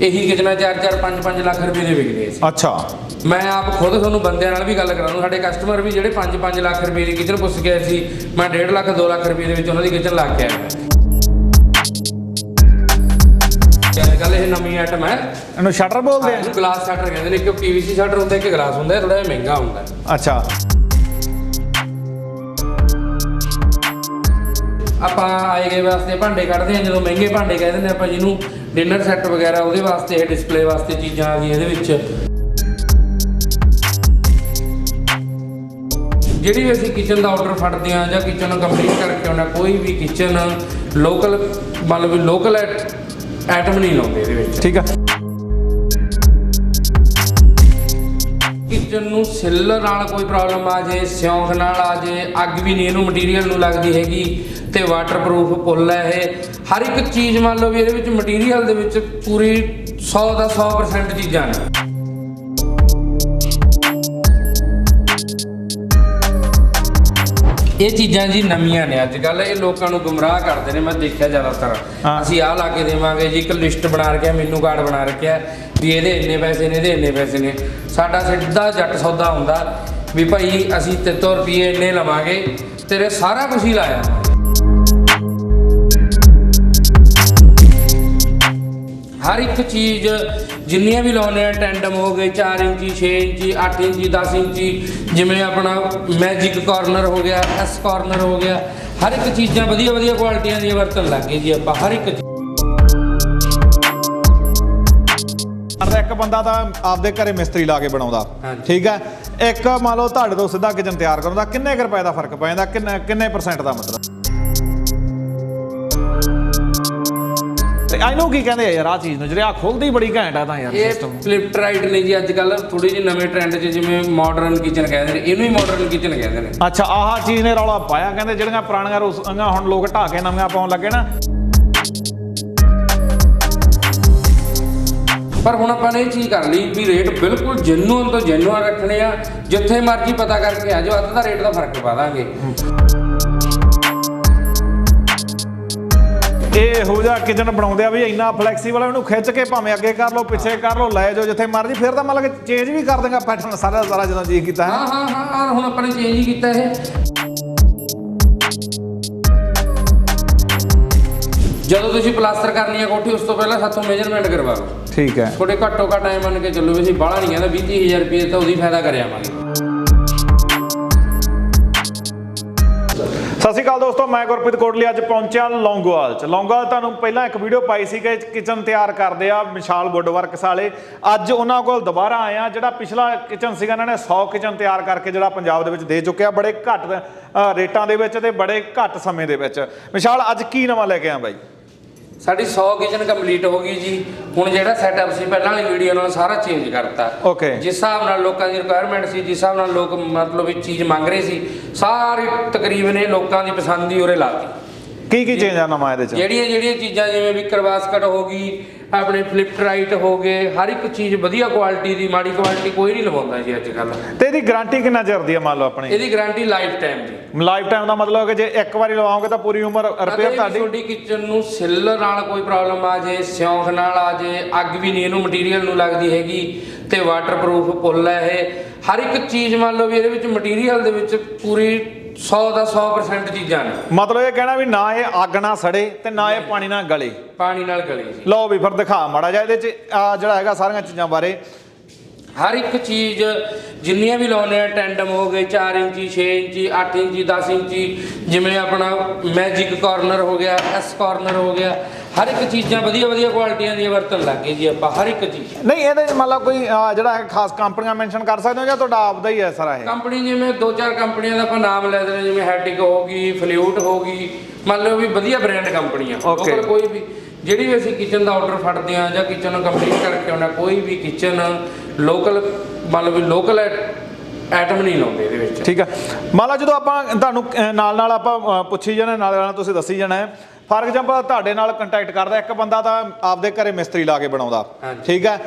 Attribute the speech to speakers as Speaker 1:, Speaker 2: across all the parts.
Speaker 1: ਇਹੀ ਕਿਚਨਾ 4-4 5-5 ਲੱਖ ਰੁਪਏ ਦੇ ਵਿਕਦੇ ਸੀ।
Speaker 2: ਅੱਛਾ।
Speaker 1: ਮੈਂ ਆਪ ਖੁਦ ਤੁਹਾਨੂੰ ਬੰਦਿਆਂ ਨਾਲ ਵੀ ਗੱਲ ਕਰਾਉਂ ਸਾਡੇ ਕਸਟਮਰ ਵੀ ਜਿਹੜੇ 5-5 ਲੱਖ ਰੁਪਏ ਦੀ ਕਿਚਨ ਪੁੱਛ ਗਏ ਸੀ ਮੈਂ 1.5 ਲੱਖ 2 ਲੱਖ ਰੁਪਏ ਦੇ ਵਿੱਚ ਉਹਨਾਂ ਦੀ ਕਿਚਨ ਲਾ ਕੇ ਆਇਆ। ਕੱਲ ਇਹ ਨਵੀਂ ਆਈਟਮ ਹੈ।
Speaker 2: ਇਹਨੂੰ ਸ਼ਟਰ ਬੋਲਦੇ ਆ?
Speaker 1: ਗਲਾਸ ਸ਼ਟਰ ਕਹਿੰਦੇ ਨੇ ਇੱਕ ਪੀਵੀਸੀ ਸ਼ਟਰ ਹੁੰਦਾ ਇੱਕ ਗਲਾਸ ਹੁੰਦਾ ਥੋੜਾ ਜਿਹਾ ਮਹਿੰਗਾ ਹੁੰਦਾ।
Speaker 2: ਅੱਛਾ।
Speaker 1: ਆਪਾਂ ਆਏ ਗਏ ਵਾਸਤੇ ਭਾਂਡੇ ਕੱਢਦੇ ਹਾਂ, ਜਦੋਂ ਮਹਿੰਗੇ ਭਾਂਡੇ ਕਹਿ ਦਿੰਦੇ ਆਪਾਂ ਜਿਹਨੂੰ ਡਿਨਰ ਸੈੱਟ ਵਗੈਰਾ, ਉਹਦੇ ਵਾਸਤੇ, ਇਹ ਡਿਸਪਲੇ ਵਾਸਤੇ ਚੀਜ਼ਾਂ ਆ ਗਈਆਂ ਇਹਦੇ ਵਿੱਚ। ਜਿਹੜੀ ਵੀ ਅਸੀਂ ਕਿਚਨ ਦਾ ਆਰਡਰ ਫੜਦੇ ਆ ਜਾਂ ਕਿਚਨ ਨੂੰ ਕੰਪਲੀਟ ਕਰਕੇ ਆਉਣਾ ਕੋਈ ਵੀ ਕਿਚਨ ਲੋਕਲ ਮਤਲਬ ਲੋਕਲ ਆਈਟਮ ਨਹੀਂ ਲਾਉਂਦੇ ਇਹਦੇ ਵਿੱਚ।
Speaker 2: ਠੀਕ ਆ।
Speaker 1: ਕਿਚਨ ਨੂੰ ਸਿੱਲ ਨਾਲ ਕੋਈ ਪ੍ਰੋਬਲਮ ਆ ਜੇ ਸਿਉਂਖ ਨਾਲ ਆ ਜੇ ਅੱਗ ਵੀ ਨਹੀਂ ਇਹਨੂੰ ਮਟੀਰੀਅਲ ਨੂੰ ਲੱਗਦੀ ਹੈਗੀ ਤੇ ਵਾਟਰਪ੍ਰੂਫ ਪੁੱਲ ਹੈ ਇਹ। ਹਰ ਇੱਕ ਚੀਜ਼ ਮੰਨ ਲਓ ਵੀ ਇਹਦੇ ਵਿੱਚ ਮਟੀਰੀਅਲ ਦੇ ਵਿੱਚ ਪੂਰੀ 100 ਦਾ 100% ਚੀਜ਼ਾਂ ਨੇ। ਇਹ ਚੀਜ਼ਾਂ ਜੀ ਨਵੀਆਂ ਨੇ ਅੱਜ ਕੱਲ ਇਹ ਲੋਕਾਂ ਨੂੰ ਗੁੰਮਰਾਹ ਕਰਦੇ ਨੇ ਮੈਂ ਦੇਖਿਆ ਜ਼ਿਆਦਾਤਰ। ਅਸੀਂ ਆਹ ਲਾ ਕੇ ਦੇਵਾਂਗੇ ਜੀ ਇੱਕ ਲਿਸਟ ਬਣਾ ਰੱਖਿਆ ਮੈਨੂ ਕਾਰਡ ਬਣਾ ਰੱਖਿਆ। ਵੀ ਇਹਦੇ ਇੰਨੇ ਪੈਸੇ ਨੇ, ਇਹਦੇ ਇੰਨੇ ਪੈਸੇ ਨੇ। ਸਾਡਾ ਸਿੱਧਾ ਜੱਟ ਸੌਦਾ ਹੁੰਦਾ ਵੀ ਭਾਈ ਅਸੀਂ ਤੇ ਤੋਂ ਰੁਪਏ ਇੰਨੇ ਲਵਾਂਗੇ, ਤੇਰੇ ਸਾਰਾ ਕੁਝ ਹੀ ਲਾਇਆ। ਹਰ ਇੱਕ ਚੀਜ਼ ਜਿੰਨੀਆਂ ਵੀ ਲਾਉਨੇ ਆ ਟੈਂਡਮ ਹੋ ਗਏ 4 ਇੰਚੀ 6 ਇੰਚੀ 8 ਇੰਚੀ 10 ਇੰਚੀ, ਜਿਵੇਂ ਆਪਣਾ ਮੈਜਿਕ ਕਾਰਨਰ ਹੋ ਗਿਆ ਐਸ ਕਾਰਨਰ ਹੋ ਗਿਆ, ਹਰ ਇੱਕ ਚੀਜ਼ਾਂ ਵਧੀਆ ਵਧੀਆ ਕੁਆਲਿਟੀਆਂ ਦੀਆਂ ਵਰਤਣ ਲੱਗ ਗਏ ਜੀ ਆਪਾਂ, ਹਰ ਇੱਕ
Speaker 2: ਇੱਕ ਬੰਦਾ ਤਾਂ ਆਪਦੇ ਘਰੇ ਮਿਸਤਰੀ ਲਾ ਕੇ ਬਣਾਉਂਦਾ। ਠੀਕ ਹੈ? ਇੱਕ ਮੰਨ ਲਓ ਤੁਹਾਡੇ ਤੋਂ ਸਿੱਧਾ ਕਿਚਨ ਤਿਆਰ ਕਰਾਉਂਦਾ ਕਿੰਨੇ ਕੁ ਰੁਪਏ ਦਾ ਫ਼ਰਕ ਪੈ ਜਾਂਦਾ? ਕਿੰਨੇ ਕਿੰਨੇ ਪਰਸੈਂਟ ਦਾ ਮਤਲਬ? ਤੇ ਇਹਨੂੰ ਕੀ ਕਹਿੰਦੇ ਆ ਯਾਰ ਆ ਚੀਜ਼ ਨੂੰ ਜਿਹੜੇ ਆ ਖੁੱਲਦੀ ਬੜੀ ਘੈਂਟ ਆ ਤਾਂ ਯਾਰ
Speaker 1: ਇਹ ਫਲਿਪ ਰਾਈਟ ਨੇ ਜੀ ਅੱਜ ਕੱਲ ਥੋੜੀ ਜਿਹੀ ਨਵੇਂ ਟ੍ਰੈਂਡ 'ਚ ਜਿਵੇਂ ਮਾਡਰਨ ਕਿਚਨ ਕਹਿੰਦੇ ਨੇ ਇਹਨੂੰ ਹੀ ਮਾਡਰਨ ਕਿਚਨ ਕਹਿੰਦੇ ਨੇ।
Speaker 2: ਅੱਛਾ ਆਹ ਚੀਜ਼ ਨੇ ਰੌਲਾ ਪਾਇਆ ਕਹਿੰਦੇ ਜਿਹੜੀਆਂ ਪੁਰਾਣੀਆਂ ਰੋਸਾਂ ਹੁਣ ਲੋਕ ਢਾ ਕੇ ਨਵੀਆਂ ਪਾਉਣ ਲੱਗੇ ਨਾ।
Speaker 1: ਪਰ ਹੁਣ ਆਪਾਂ ਨੇ ਇਹ ਚੀਜ਼ ਕਰ ਲਈ ਵੀ ਰੇਟ ਬਿਲਕੁਲ ਜੈਨੂਅਨ ਤੋਂ ਜੈਨੂਅਨ ਰੱਖਣੇ ਆ ਜਿੱਥੇ ਮਰਜ਼ੀ ਪਤਾ ਕਰਕੇ ਆ ਜਾਓ ਅੱਧ ਦਾ ਰੇਟ ਦਾ ਫ਼ਰਕ ਪਾ ਦਾਂਗੇ।
Speaker 2: ਇਹ ਇਹੋ ਜਿਹਾ ਕਿਚਨ ਬਣਾਉਂਦੇ ਆ ਵੀ ਇੰਨਾ ਫਲੈਕਸੀਬਲ ਆ ਉਹਨੂੰ ਖਿੱਚ ਕੇ ਭਾਵੇਂ ਅੱਗੇ ਕਰ ਲਓ ਪਿੱਛੇ ਕਰ ਲਓ ਲੈ ਜਾਓ ਜਿੱਥੇ ਮਰਜ਼ੀ ਫਿਰ ਤਾਂ ਮਤਲਬ ਕਿ ਚੇਂਜ ਵੀ ਕਰ ਦੇਗਾ ਪੈਟਰਨ ਸਾਰਾ ਸਾਰਾ ਜਦੋਂ ਜੀ ਕੀਤਾ ਹੈ।
Speaker 1: ਹਾਂ ਹਾਂ ਹਾਂ ਹੁਣ ਆਪਾਂ ਨੇ ਚੇਂਜ ਹੀ ਕੀਤਾ ਇਹ। ਜਦੋਂ ਤੁਸੀਂ ਪਲਾਸਟਰ ਕਰਨੀ ਹੈ ਕੋਠੀ ਉਸ ਤੋਂ ਪਹਿਲਾਂ ਸਾਥੋਂ ਮੇਜਰਮੈਂਟ ਕਰਵਾ ਲਓ।
Speaker 2: ਠੀਕ ਹੈ।
Speaker 1: ਤੁਹਾਡੇ ਘੱਟੋ ਘੱਟ ਐ ਮੰਨ ਕੇ ਚੱਲੋ ਵੀ ਅਸੀਂ ਬਾਹਲਾ ਨਹੀਂ ਕਹਿੰਦਾ 20 ਹਜ਼ਾਰ ਰੁਪਏ ਤਾਂ ਉਹਦੀ ਫਾਇਦਾ ਕਰ ਆਵਾਂਗੇ
Speaker 2: ਸਤਿ ਸ਼੍ਰੀ ਅਕਾਲ ਦੋਸਤੋ ਮੈਂ ਗੁਰਪ੍ਰੀਤ ਕੋਟਲੀ ਅੱਜ ਪਹੁੰਚਿਆ ਲੌਂਗੋਵਾਲ ਚ। ਲੌਂਗੋਵਾਲ ਤੁਹਾਨੂੰ ਪਹਿਲਾਂ ਇੱਕ ਵੀਡੀਓ ਪਾਈ ਸੀ ਕਿ ਕਿਚਨ ਤਿਆਰ ਕਰਦੇ ਆ ਵਿਸ਼ਾਲ ਵੁੱਡ ਵਰਕਸ ਵਾਲੇ। ਅੱਜ ਉਹਨਾਂ ਕੋਲ ਦੁਬਾਰਾ ਆਏ ਆ ਜਿਹੜਾ ਪਿਛਲਾ ਕਿਚਨ ਸੀਗਾ ਇਹਨਾਂ ਨੇ 100 ਕਿਚਨ ਤਿਆਰ ਕਰਕੇ ਜਿਹੜਾ ਪੰਜਾਬ ਦੇ ਵਿੱਚ ਦੇ ਚੁੱਕਿਆ ਬੜੇ ਘੱਟ ਰੇਟਾਂ ਦੇ ਵਿੱਚ ਤੇ ਬੜੇ ਘੱਟ ਸਮੇਂ ਦੇ ਵਿੱਚ। ਵਿਸ਼ਾਲ ਅੱਜ ਕੀ ਨਵਾਂ ਲੈ ਕੇ ਆ ਬਾਈ?
Speaker 1: ਸਾਡੀ 100 ਕਿਚਨ ਕੰਪਲੀਟ ਹੋ ਗਈ ਜੀ। ਹੁਣ ਜਿਹੜਾ ਸੈਟਅਪ ਸੀ ਪਹਿਲਾਂ ਵਾਲੀ ਵੀਡੀਓ ਨਾਲ ਸਾਰਾ ਚੇਂਜ ਕਰਤਾ।
Speaker 2: Okay.
Speaker 1: ਜਿਸ ਹਿਸਾਬ ਨਾਲ ਲੋਕਾਂ ਦੀ ਰਿਕੁਆਇਰਮੈਂਟ ਸੀ ਜਿਸ ਹਿਸਾਬ ਨਾਲ ਲੋਕ ਮਤਲਬ ਇਹ ਚੀਜ਼ ਮੰਗ ਰਹੇ ਸੀ ਸਾਰੀ ਤਕਰੀਬਨ ਇਹ ਲੋਕਾਂ ਦੀ ਪਸੰਦ ਦੀ ਉਰੇ ਲਾਤੀ
Speaker 2: ਕੀ ਕੀ ਚੇਂਜ ਆ ਨਵਾਂ ਇਹਦੇ ਚ?
Speaker 1: ਜਿਹੜੀਆਂ ਜਿਹੜੀਆਂ ਚੀਜ਼ਾਂ ਜਿਵੇਂ ਵੀ ਕਰਵਾਸਕਟ ਹੋ ਗਈ ਆਪਣੇ ਫਲਿਪ ਰਾਈਟ ਹੋ ਗਏ ਹਰ ਇੱਕ ਚੀਜ਼ ਵਧੀਆ ਕੁਆਲਿਟੀ ਦੀ ਮਾੜੀ ਕੁਆਲਿਟੀ ਕੋਈ ਨਹੀਂ ਲਵਾਉਂਦਾ ਜੀ ਅੱਜ ਕੱਲ
Speaker 2: ਤੇ ਇਹਦੀ ਗਾਰੰਟੀ ਕਿੰਨਾ ਚਿਰ ਦੀ ਆ ਮੰਨ ਲਓ ਆਪਣੀ?
Speaker 1: ਇਹਦੀ ਗਾਰੰਟੀ ਲਾਈਫ ਟਾਈਮ ਦੀ।
Speaker 2: ਲਾਈਫ ਟਾਈਮ ਦਾ ਮਤਲਬ ਹੈ ਕਿ ਜੇ ਇੱਕ ਵਾਰੀ ਲਵਾਓਗੇ ਤਾਂ ਪੂਰੀ ਉਮਰ ਰਿਪੇਅਰ ਤੁਹਾਡੀ?
Speaker 1: ਤੁਹਾਡੀ ਕਿਚਨ ਨੂੰ ਸਿੱਲ ਨਾਲ ਕੋਈ ਪ੍ਰੋਬਲਮ ਆ ਜੇ ਸਿਉਂਖ ਨਾਲ ਆ ਜੇ ਅੱਗ ਵੀ ਨਹੀਂ ਇਹਨੂੰ ਮਟੀਰੀਅਲ ਨੂੰ ਲੱਗਦੀ ਹੈਗੀ ਤੇ ਵਾਟਰਪ੍ਰੂਫ ਪੁੱਲ ਹੈ ਇਹ। ਹਰ ਇੱਕ ਚੀਜ਼ ਮੰਨ ਲਓ ਵੀ ਇਹਦੇ ਵਿੱਚ ਮਟੀਰੀਅਲ ਦੇ ਵਿੱਚ ਪੂਰੀ 100 ਦਾ 100% ਚੀਜ਼ਾਂ ਨੇ।
Speaker 2: ਮਤਲਬ ਇਹ ਕਹਿਣਾ ਵੀ ਨਾ ਇਹ ਅੱਗ ਨਾ ਸੜੇ ਤੇ ਨਾ ਇਹ ਪਾਣੀ ਨਾਲ ਗਲੇ।
Speaker 1: ਪਾਣੀ ਨਾਲ ਗਲੀ ਜੀ।
Speaker 2: ਲਓ ਵੀ ਫਿਰ ਦਿਖਾ ਮਾੜਾ ਜਿਹਾ ਇਹਦੇ ਚ ਆ ਜਿਹੜਾ ਹੈਗਾ ਸਾਰੀਆਂ ਚੀਜ਼ਾਂ ਬਾਰੇ।
Speaker 1: ਹਰ ਇੱਕ ਚੀਜ਼ ਜਿੰਨੀਆਂ ਵੀ ਲਾਉਨੇ ਆ ਟੈਂਡਮ ਹੋ ਗਏ 4 ਇੰਚੀ 6 ਇੰਚੀ 8 ਇੰਚੀ 10 ਇੰਚੀ ਜਿਵੇਂ ਆਪਣਾ ਮੈਜਿਕ ਕਾਰਨਰ ਹੋ ਗਿਆ ਐਸ ਕਾਰਨਰ ਹੋ ਗਿਆ ਹਰ ਇੱਕ ਚੀਜ਼ਾਂ ਵਧੀਆ ਵਧੀਆ ਕੁਆਲਿਟੀਆਂ ਦੀਆਂ ਵਰਤਣ ਲੱਗ ਗਏ ਜੀ ਆਪਾਂ ਹਰ ਇੱਕ ਚੀਜ਼।
Speaker 2: ਨਹੀਂ ਇਹਦੇ ਮੰਨ ਲਓ ਕੋਈ ਜਿਹੜਾ ਖਾਸ ਕੰਪਨੀਆਂ ਮੈਂਸ਼ਨ ਕਰ ਸਕਦੇ ਹੋ ਜਾਂ ਤੁਹਾਡਾ ਆਪਦਾ ਹੀ ਹੈ ਸਾਰਾ ਇਹ?
Speaker 1: ਕੰਪਨੀ ਜਿਵੇਂ ਦੋ ਚਾਰ ਕੰਪਨੀਆਂ ਦਾ ਆਪਾਂ ਨਾਮ ਲੈ ਦਿੰਦੇ ਜਿਵੇਂ ਹੈਟਿਕ ਹੋ ਗਈ ਫਲਿਊਟ ਹੋ ਗਈ ਮੰਨ ਲਓ ਵੀ ਵਧੀਆ ਬ੍ਰਾਂਡ ਕੰਪਨੀਆਂ. ਲੋਕਲ ਕੋਈ ਵੀ ਜਿਹੜੀ ਵੀ ਅਸੀਂ ਕਿਚਨ ਦਾ ਆਰਡਰ ਫੜਦੇ ਆ ਜਾਂ ਕਿਚਨ ਨੂੰ ਕੰਪਲੀਟ ਕਰਕੇ ਆਉਣਾ ਕੋਈ ਵੀ ਕਿਚਨ ਲੋਕਲ ਵੀ ਲੋਕਲ ਆਈਟਮ ਨਹੀਂ ਲਾਉਂਦੇ ਇਹਦੇ ਵਿੱਚ।
Speaker 2: ਠੀਕ ਹੈ ਮੰਨ ਜਦੋਂ ਆਪਾਂ ਤੁਹਾਨੂੰ ਨਾਲ ਨਾਲ ਆਪਾਂ ਪੁੱਛੀ ਜਾਣਾ ਨਾਲ ਨਾਲ ਤੁਸੀਂ ਦੱਸੀ ਜਾਣਾ ਹੈ। ਫਾਰ ਐਗਜ਼ਾਮਪਲ ਤੁਹਾਡੇ ਨਾਲ ਕੰਟੈਕਟ ਕਰਦਾ ਇੱਕ ਬੰਦਾ ਤਾਂ ਆਪਦੇ ਘਰੇ ਮਿਸਤਰੀ ਲਾ ਕੇ ਬਣਾਉਂਦਾ। ਠੀਕ ਹੈ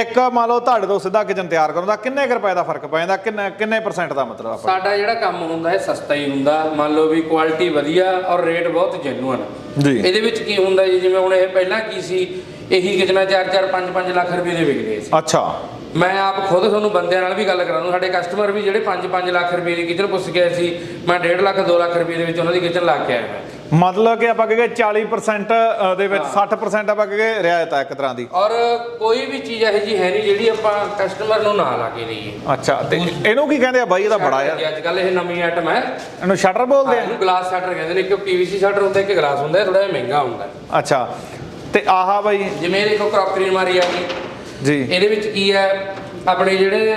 Speaker 2: ਇੱਕ ਮੰਨ ਲਓ ਤੁਹਾਡੇ ਤੋਂ ਸਿੱਧਾ ਕਿਚਨ ਤਿਆਰ ਕਰਾਉਂਦਾ ਕਿੰਨੇ ਕੁ ਰੁਪਏ ਦਾ ਫ਼ਰਕ ਪੈ ਜਾਂਦਾ ਕਿੰਨੇ ਕਿੰਨੇ ਪਰਸੈਂਟ ਦਾ ਮਤਲਬ ਆਪਾਂ?
Speaker 1: ਸਾਡਾ ਜਿਹੜਾ ਕੰਮ ਹੁੰਦਾ ਹੈ ਸਸਤਾ ਹੀ ਹੁੰਦਾ। ਮੰਨ ਲਓ ਵੀ ਕੁਆਲਿਟੀ ਵਧੀਆ ਔਰ ਰੇਟ ਬਹੁਤ ਜੈਨੂਅਨ
Speaker 2: ਜੀ।
Speaker 1: ਇਹਦੇ ਵਿੱਚ ਕੀ ਹੁੰਦਾ ਜੀ ਜਿਵੇਂ ਹੁਣ ਇਹ ਪਹਿਲਾਂ ਕੀ ਸੀ ਇਹੀ ਕਿਚਨਾ 4-4 5-5 ਲੱਖ ਰੁਪਏ ਦੇ ਵਿਕਦੇ ਸੀ।
Speaker 2: ਅੱਛਾ।
Speaker 1: ਮੈਂ ਆਪ ਖੁਦ ਤੁਹਾਨੂੰ ਬੰਦਿਆਂ ਨਾਲ ਵੀ ਗੱਲ ਕਰਾ ਦੂੰ ਸਾਡੇ ਕਸਟਮਰ ਵੀ ਜਿਹੜੇ 5-5 ਲੱਖ ਰੁਪਏ ਦੀ ਕਿਚਨ ਪੁੱਛ ਆਏ ਸੀ ਮੈਂ 1.5 ਲੱਖ 2 ਲੱਖ ਰੁਪਏ ਦੇ ਵਿੱਚ ਉਹਨਾਂ ਦੀ ਕਿਚਨ ਲਾ ਕੇ ਆਇਆ।
Speaker 2: ਮਤਲਬ ਕਿ ਆਪਾਂ ਕਹੇ 40% ਦੇ ਵਿੱਚ 60% ਆਪਾਂ ਕਹੇ ਰਿਆਇਤ ਹੈ ਇੱਕ ਤਰ੍ਹਾਂ ਦੀ।
Speaker 1: ਔਰ ਕੋਈ ਵੀ ਚੀਜ਼ ਇਹੋ ਜੀ ਹੈ ਨਹੀਂ ਜਿਹੜੀ ਆਪਾਂ ਕਸਟਮਰ ਨੂੰ ਨਾ ਲਾ ਕੇ ਦਈਏ।
Speaker 2: ਅੱਛਾ ਤੇ ਇਹਨੂੰ ਕੀ ਕਹਿੰਦੇ ਆ ਬਾਈ? ਇਹਦਾ ਬੜਾ ਯਾਰ।
Speaker 1: ਅੱਜ ਕੱਲ ਇਹ ਨਵੀਂ ਆਈਟਮ ਹੈ।
Speaker 2: ਇਹਨੂੰ ਸ਼ਟਰ ਬੋਲਦੇ
Speaker 1: ਇਹਨੂੰ ਗਲਾਸ ਸ਼ਟਰ ਕਹਿੰਦੇ ਨੇ ਕਿਉਂਕਿ ਪੀਵੀਸੀ ਸ਼ਟਰ ਹੁੰਦਾ ਇੱਕ ਗਲਾਸ ਹੁੰਦਾ ਥੋੜਾ ਜਿਹਾ ਮਹਿੰਗਾ ਹੁੰਦਾ।
Speaker 2: ਆ ਅੱਛਾ ਤੇ ਆਹਾ ਬਾਈ?
Speaker 1: ਜਿਵੇਂ ਦੇਖੋ ਕਰੋਕਰੀ ਮਾਰੀ ਆ ਗਈ।
Speaker 2: ਜੀ।
Speaker 1: ਇਹਦੇ ਵਿੱਚ ਕੀ ਹੈ ਆਪਣੇ ਜਿਹੜੇ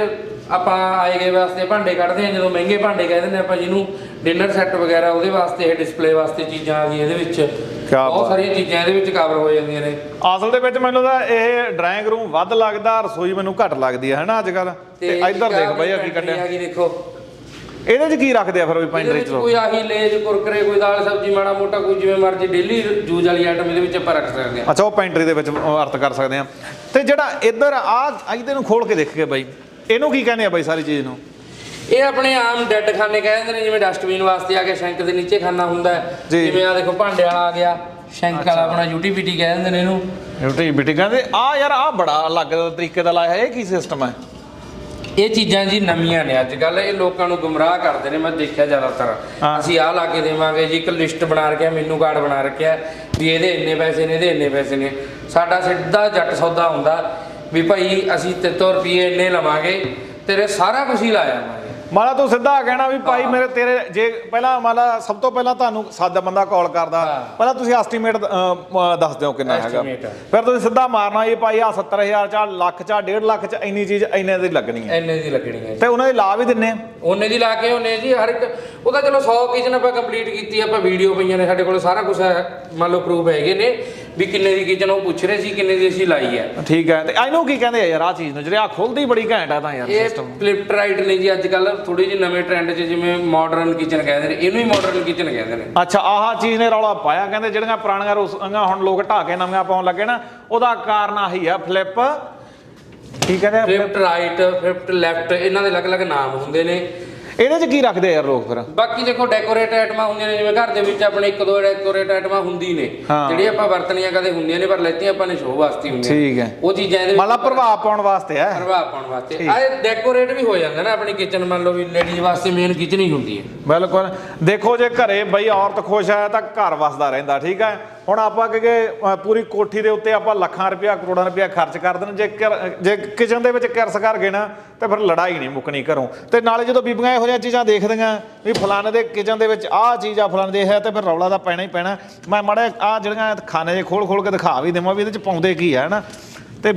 Speaker 1: ਆਪਾਂ ਆਏ ਗਏ ਵਾਸਤੇ ਭਾਂਡੇ ਕੱਢਦੇ ਆ ਜਦੋਂ ਮਹਿੰਗੇ ਭਾਂਡੇ ਕਹਿੰਦੇ ਨੇ ਆਪਾਂ ਜਿਹਨੂੰ ਡਿਨਰ ਸੈੱਟ ਵਗੈਰਾ ਉਹਦੇ ਵਾਸਤੇ ਇਹ ਡਿਸਪਲੇ ਵਾਸਤੇ ਚੀਜ਼ਾਂ ਆ ਗਈਆਂ ਇਹਦੇ ਵਿੱਚ। ਬਹੁਤ ਸਾਰੀਆਂ ਚੀਜ਼ਾਂ ਇਹਦੇ ਵਿੱਚ ਕਵਰ ਹੋ ਜਾਂਦੀਆਂ ਨੇ।
Speaker 2: ਅਸਲ ਦੇ ਵਿੱਚ ਮੈਨੂੰ ਤਾਂ ਇਹ ਡਰਾਇੰਗ ਰੂਮ ਵੱਧ ਲੱਗਦਾ ਰਸੋਈ ਮੈਨੂੰ ਘੱਟ ਲੱਗਦੀ ਹੈ ਹਨਾ ਅੱਜ ਕੱਲ ਤੇ ਇੱਧਰ ਦੇਖ ਬਾਈ ਆ ਕੀ ਕੱਢਿਆ।
Speaker 1: ਆ ਗਈ ਦੇਖੋ।
Speaker 2: ਇਹਦੇ 'ਚ ਕੀ ਰੱਖਦੇ ਆ ਫਿਰ ਵੀ
Speaker 1: ਇਹਦੇ
Speaker 2: ਪੈਂਟਰੀ
Speaker 1: ਵਿੱਚ
Speaker 2: 'ਚ ਲੋਕ?
Speaker 1: ਕੋਈ ਆਹੀ ਲੇਜ ਕੁਰਕਰੇ ਕੋਈ ਦਾਲ ਸਬਜ਼ੀ ਮਾੜਾ ਮੋਟਾ ਕੋਈ ਜਿਵੇਂ ਮਰਜ਼ੀ ਡੇਲੀ ਯੂਜ਼ ਵਾਲੀ ਆਈਟਮ ਇਹਦੇ ਵਿੱਚ ਆਪਾਂ ਰੱਖ ਸਕਦੇ ਹਾਂ
Speaker 2: ਅੱਛਾ ਉਹ ਪੈਂਟਰੀ ਦੇ ਵਿੱਚ ਅਰਥ ਕਰ ਸਕਦੇ ਆ। ਤੇ ਜਿਹੜਾ ਇੱਧਰ ਆ ਇਹਦੇ ਨੂੰ ਖੋਲ ਕੇ ਦੇਖੀਏ ਬਾਈ। ਇਹਨੂੰ ਕੀ ਕਹਿੰਦੇ ਆ ਬਾਈ ਸਾਰੀ ਚੀਜ਼ ਨੂੰ?
Speaker 1: ਇਹ ਆਪਣੇ ਆਮ ਡੈਡ ਖਾਨੇ ਕਹਿੰਦੇ ਨੇ ਜਿਵੇਂ ਡਸਟਬਿਨ ਵਾਸਤੇ ਆ ਕੇ ਸ਼ੈਂਕ ਦੇ ਨੀਚੇ ਖਾਨਾ ਹੁੰਦਾ ਹੈ।
Speaker 2: ਜੀ।
Speaker 1: ਜਿਵੇਂ ਆ ਦੇਖੋ ਭਾਂਡੇ ਵਾਲਾ ਆ ਗਿਆ। ਸ਼ੈਂਕ ਵਾਲਾ ਆਪਣਾ ਯੂਟੀਪੀਟੀ ਕਹਿੰਦੇ ਨੇ ਇਹਨੂੰ।
Speaker 2: ਯੂਟੀ ਬਿਟੀ ਕਹਿੰਦੇ ਆ ਯਾਰ ਆ ਬੜਾ ਅਲੱਗ ਤਰੀਕੇ ਦਾ ਲਾਇਆ ਹੈ ਇਹ ਕੀ ਸਿਸਟਮ ਹੈ?
Speaker 1: ਇਹ ਚੀਜ਼ਾਂ ਜੀ ਨਵੀਆਂ ਨੇ ਅੱਜ ਕੱਲ ਇਹ ਲੋਕਾਂ ਨੂੰ ਗੁੰਮਰਾਹ ਕਰਦੇ ਨੇ ਮੈਂ ਦੇਖਿਆ ਜ਼ਿਆਦਾਤਰ। ਅਸੀਂ ਆਹ ਲਾ ਕੇ ਦੇਵਾਂਗੇ ਜੀ ਇੱਕ ਲਿਸਟ ਬਣਾ ਰੱਖਿਆ ਮੈਨੂ ਕਾਰਡ ਬਣਾ ਰੱਖਿਆ ਵੀ ਇਹਦੇ ਇੰਨੇ ਪੈਸੇ ਨੇ ਇਹਦੇ ਇੰਨੇ ਪੈਸੇ ਨੇ। ਸਾਡਾ ਸਿੱਧਾ ਜੱਟ ਸੌਦਾ ਹੁੰਦਾ ਵੀ ਭਾਈ ਅਸੀਂ ਤੇ ਤੋਂ ਰੁਪਏ ਇੰਨੇ ਲਵਾਂਗੇ ਤੇਰੇ ਸਾਰਾ ਕੁਝ ਹੀ ਲਾਇਆ
Speaker 2: ਮਾਲਾ ਤੂੰ ਸਿੱਧਾ ਕਹਿਣਾ ਵੀ ਭਾਈ ਮੇਰੇ ਤੇਰੇ ਜੇ ਪਹਿਲਾਂ ਮਾਲਾ ਸਭ ਤੋਂ ਪਹਿਲਾਂ ਤੁਹਾਨੂੰ ਸਾਦਾ ਬੰਦਾ ਕਾਲ ਕਰਦਾ। ਪਹਿਲਾਂ ਤੁਸੀਂ ਐਸਟੀਮੇਟ ਦੱਸ ਦਿਓ ਕਿੰਨਾ ਹੈਗਾ। ਫਿਰ ਤੁਸੀਂ ਸਿੱਧਾ ਮਾਰਨਾ ਇਹ ਭਾਈ ਆ 70000 ਚ ਲੱਖ ਚ ਆਹ ਡੇਢ ਲੱਖ ਚ ਇੰਨੀ ਚੀਜ਼ ਇੰਨੇ ਦੀ ਲੱਗਣੀ ਹੈ।
Speaker 1: ਇੰਨੇ ਦੀ ਲੱਗਣੀ ਹੈ
Speaker 2: ਤੇ ਉਹਨਾਂ ਦੇ ਲਾ ਵੀ ਦਿੰਨੇ
Speaker 1: ਉਹਨੇ ਦੀ ਲਾ ਕੇ ਉਹਨੇ ਜੀ ਹਰ ਇੱਕ ਉਹਦਾ ਚਲੋ 100 ਕਿਚਨ ਆਪਾਂ ਕੰਪਲੀਟ ਕੀਤੀ ਆਪਾਂ ਵੀਡੀਓ ਪਈਆਂ ਨੇ ਸਾਡੇ ਕੋਲ ਸਾਰਾ ਕੁਝ ਹੈ ਮੰਨ ਲਓ ਪ੍ਰੂਫ ਹੈਗੇ ਨੇ। ਵੀ ਕਿੰਨੇ ਦੀ ਕਿਚਨ ਉਹ ਪੁੱਛ ਰਹੇ ਸੀ ਕਿੰਨੇ ਦੀ ਅਸੀਂ ਲਾਈ ਹੈ
Speaker 2: ਠੀਕ ਹੈ ਤੇ ਇਹਨੂੰ ਕੀ ਕਹਿੰਦੇ ਆ ਯਾਰ ਆ ਚੀਜ਼ ਨੂੰ ਜਿਹੜੇ ਆ ਖੁੱਲਦੀ ਬੜੀ ਘੈਂਟ ਆ ਤਾਂ ਯਾਰ
Speaker 1: ਇਹ
Speaker 2: ਸਿਸਟਮ
Speaker 1: ਫਲਿਪਡ ਰਾਈਟ ਨੇ ਜੀ ਅੱਜ ਕੱਲ ਥੋੜੀ ਜਿਹੀ ਨਵੇਂ ਟ੍ਰੈਂਡ 'ਚ ਜਿਵੇਂ ਮਾਡਰਨ ਕਿਚਨ ਕਹਿੰਦੇ ਨੇ ਇਹਨੂੰ ਹੀ ਮਾਡਰਨ ਕਿਚਨ ਕਹਿੰਦੇ ਨੇ।
Speaker 2: ਅੱਛਾ ਆਹ ਚੀਜ਼ ਨੇ ਰੌਲਾ ਪਾਇਆ ਕਹਿੰਦੇ ਜਿਹੜੀਆਂ ਪੁਰਾਣੀਆਂ ਰੋਸਾਂ ਹੁਣ ਲੋਕ ਢਾ ਕੇ ਨਵੀਆਂ ਪਾਉਣ ਲੱਗੇ ਨਾ ਉਹਦਾ ਕਾਰਨ ਆਹੀ ਆ ਫਲਿੱਪ ਕੀ ਕਹਿੰਦੇ ਆ?
Speaker 1: ਫਲਿਪਡ ਰਾਈਟ ਫਲਿਪਡ ਲੈਫਟ ਇਹਨਾਂ ਦੇ ਅਲੱਗ-ਅਲੱਗ ਨਾਮ ਹੁੰਦੇ ਨੇ।
Speaker 2: ਇਹਦੇ ਚ ਕੀ ਰੱਖਦੇ ਆ ਯਾਰ ਲੋਕ ਫਿਰ?
Speaker 1: ਬਾਕੀ ਦੇਖੋ ਡੈਕੋਰੇਟ ਆਈਟਮਾਂ ਹੁੰਦੀਆਂ ਨੇ ਜਿਵੇਂ ਘਰ ਦੇ ਵਿੱਚ ਆਪਣੇ ਇੱਕ ਦੋ ਡੈਕੋਰੇਟ ਆਈਟਮਾਂ ਹੁੰਦੀ ਨੇ
Speaker 2: ਹਾਂ।
Speaker 1: ਜਿਹੜੀ ਆਪਾਂ ਵਰਤਣੀਆਂ ਕਦੇ ਹੁੰਦੀਆਂ ਨੇ ਪਰ ਲੈਤੀਆਂ ਆਪਾਂ ਨੇ ਸ਼ੋਅ ਵਾਸਤੇ ਹੀ ਹੁੰਦੀਆਂ ਨੇ।
Speaker 2: ਠੀਕ ਹੈ।
Speaker 1: ਉਹ ਚੀਜ਼ਾਂ ਇਹਦੇ ਵਿੱਚ
Speaker 2: ਮਤਲਬ ਪ੍ਰਭਾਵ ਪਾਉਣ ਵਾਸਤੇ ਹੈ
Speaker 1: ਪ੍ਰਭਾਵ ਪਾਉਣ ਵਾਸਤੇ। ਆ ਡੈਕੋਰੇਟ ਵੀ ਹੋ ਜਾਂਦਾ ਨਾ ਆਪਣੀ ਕਿਚਨ ਮੰਨ ਲਓ ਵੀ ਲੇਡੀਜ਼ ਵਾਸਤੇ ਮੇਨ ਕਿਚਨ ਹੀ ਹੁੰਦੀ ਹੈ।
Speaker 2: ਬਿਲਕੁਲ। ਦੇਖੋ ਜੇ ਘਰੇ ਬਈ ਔਰਤ ਖੁਸ਼ ਹੈ ਤਾਂ ਘਰ ਵਸਦਾ ਰਹਿੰਦਾ ਠੀਕ ਹੈ? ਹੁਣ ਆਪਾਂ ਕਿ ਪੂਰੀ ਕੋਠੀ ਦੇ ਉੱਤੇ ਆਪਾਂ ਲੱਖਾਂ ਰੁਪਇਆ, ਕਰੋੜਾਂ ਰੁਪਇਆ ਖਰਚ ਕਰ ਦੇਣ। ਜੇ ਕਿਰ- ਜੇ ਕਿਚਨ ਦੇ ਵਿੱਚ ਕਿਰਸ ਕਰ ਗਏ ਨਾ, ਤੇ ਫਿਰ ਲੜਾਈ ਨਹੀਂ ਮੁੱਕਣੀ ਘਰੋਂ। ਤੇ ਨਾਲੇ ਜਦੋਂ ਬੀਬੀਆਂ ਇਹੋ ਜਿਹੀਆਂ ਚੀਜ਼ਾਂ ਦੇਖਦੀਆਂ ਵੀ ਫਲਾਣੇ ਦੇ ਕਿਚਨ ਦੇ ਵਿੱਚ ਆਹ ਚੀਜ਼ ਆ, ਫਲਾਣੇ ਦੇ ਹੈ, ਤੇ ਫਿਰ ਰੌਲਾ ਤਾਂ ਪੈਣਾ ਹੀ ਪੈਣਾ। ਮੈਂ ਮਾੜੇ ਆ ਜਿਹੜੀਆਂ ਖਾਣੇ ਜੇ ਖੋਲ ਖੋਲ ਕੇ ਦਿਖਾ ਵੀ ਦੇਵਾਂ ਵੀ ਇਹਦੇ ਚ ਪਾਉਂਦੇ ਕੀ ਹੈ ਨਾ ਤੇ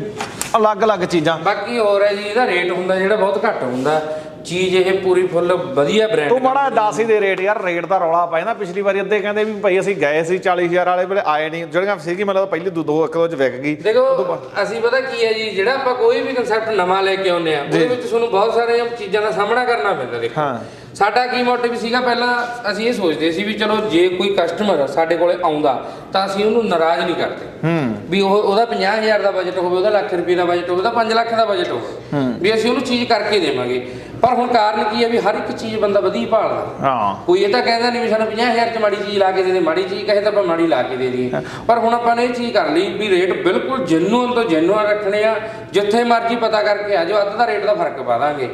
Speaker 2: ਅਲੱਗ-ਅਲੱਗ ਚੀਜ਼ਾਂ।
Speaker 1: ਬਾਕੀ ਹੋਰ ਹੈ ਜੀ, ਇਹਦਾ ਰੇਟ ਹੁੰਦਾ ਜਿਹੜਾ ਬਹੁਤ ਘੱਟ ਹੁੰਦਾ। ਚੀਜ਼ ਇਹ ਪੂਰੀ ਫੁੱਲ ਵਧੀਆ ਬ੍ਰਾਂਡ
Speaker 2: ਤੂੰ ਮਾੜਾ ਦੱਸ ਹੀ ਦੇ ਰੇਟ ਯਾਰ ਰੇਟ ਦਾ ਰੌਲਾ ਪਾਇਆ ਨਾ ਪਿਛਲੀ ਵਾਰੀ ਅੱਧੇ ਕਹਿੰਦੇ ਵੀ ਭਾਈ ਅਸੀਂ ਗਏ ਸੀ 40000 ਵਾਲੇ ਵੇਲੇ ਆਏ ਨਹੀਂ। ਜਿਹੜੀਆਂ ਸੀਗੀ ਮਤਲਬ ਪਹਿਲੀ ਦੋ ਦੋ ਇੱਕ ਦੋ ਚ ਵਿਕ ਗਈ।
Speaker 1: ਦੇਖੋ ਅਸੀਂ ਪਤਾ ਕੀ ਹੈ ਜੀ ਜਿਹੜਾ ਆਪਾਂ ਕੋਈ ਵੀ ਕਨਸੈਪਟ ਨਵਾਂ ਲੈ ਕੇ ਆਉਂਦੇ ਆ ਉਹਦੇ ਵਿੱਚ ਤੁਹਾਨੂੰ ਬਹੁਤ ਸਾਰੀਆਂ ਚੀਜ਼ਾਂ ਦਾ ਸਾਹਮਣਾ ਕਰਨਾ ਪੈਂਦਾ ਦੇਖੋ।
Speaker 2: ਹਾਂ।
Speaker 1: ਸਾਡਾ ਕੀ ਮੋਟਿਵ ਸੀਗਾ? ਪਹਿਲਾਂ ਅਸੀਂ ਇਹ ਸੋਚਦੇ ਸੀ ਵੀ ਚਲੋ ਜੇ ਕੋਈ ਕਸਟਮਰ ਸਾਡੇ ਕੋਲੇ ਆਉਂਦਾ ਤਾਂ ਅਸੀਂ ਉਹਨੂੰ ਨਾਰਾਜ਼ ਨਹੀਂ ਕਰਦੇ।
Speaker 2: ਹੂੰ।
Speaker 1: ਵੀ ਉਹ ਉਹਦਾ 50000 ਦਾ ਬਜਟ ਹੋਵੇ ਉਹਦਾ ਲੱਖ ਰੁਪਏ ਦਾ ਬਜਟ ਹੋਵੇ ਉਹਦਾ 5 ਲੱਖ ਦਾ ਬਜਟ ਹੋਵੇ। ਵੀ ਅਸੀਂ ਉਹਨੂੰ ਚੀਜ਼ ਕਰਕੇ ਦੇਵਾਂਗੇ। ਪਰ ਹੁਣ ਕਾਰਨ ਕੀ ਹੈ ਵੀ ਹਰ ਇੱਕ ਚੀਜ਼ ਬੰਦਾ ਵਧੀਆ ਭਾਲਦਾ।
Speaker 2: ਹਾਂ।
Speaker 1: ਕੋਈ ਇਹ ਤਾਂ ਕਹਿੰਦਾ ਨਹੀਂ ਵੀ ਸਾਨੂੰ 50000 ਚ ਮਾੜੀ ਚੀਜ਼ ਲਾ ਕੇ ਦੇ ਦੇ ਮਾੜੀ ਚੀਜ਼ ਕਹੇ ਤਾਂ ਆਪਾਂ ਮਾੜੀ ਲਾ ਕੇ ਦੇ ਦਈਏ। ਪਰ ਹੁਣ ਆਪਾਂ ਨੇ ਇਹ ਚੀਜ਼ ਕਰ ਲਈ ਵੀ ਰੇਟ ਬਿਲਕੁਲ ਜੈਨੂਅਨ ਤੋਂ ਜੈਨੂਅਨ ਰੱਖਣੇ ਆ ਜਿੱਥੇ ਮਰਜ਼ੀ ਪਤਾ ਕਰਕੇ ਆ ਜਾਓ ਅੱਧ ਦਾ ਰੇਟ ਦਾ ਫ਼ਰਕ ਪਾ ਦਾਂਗੇ।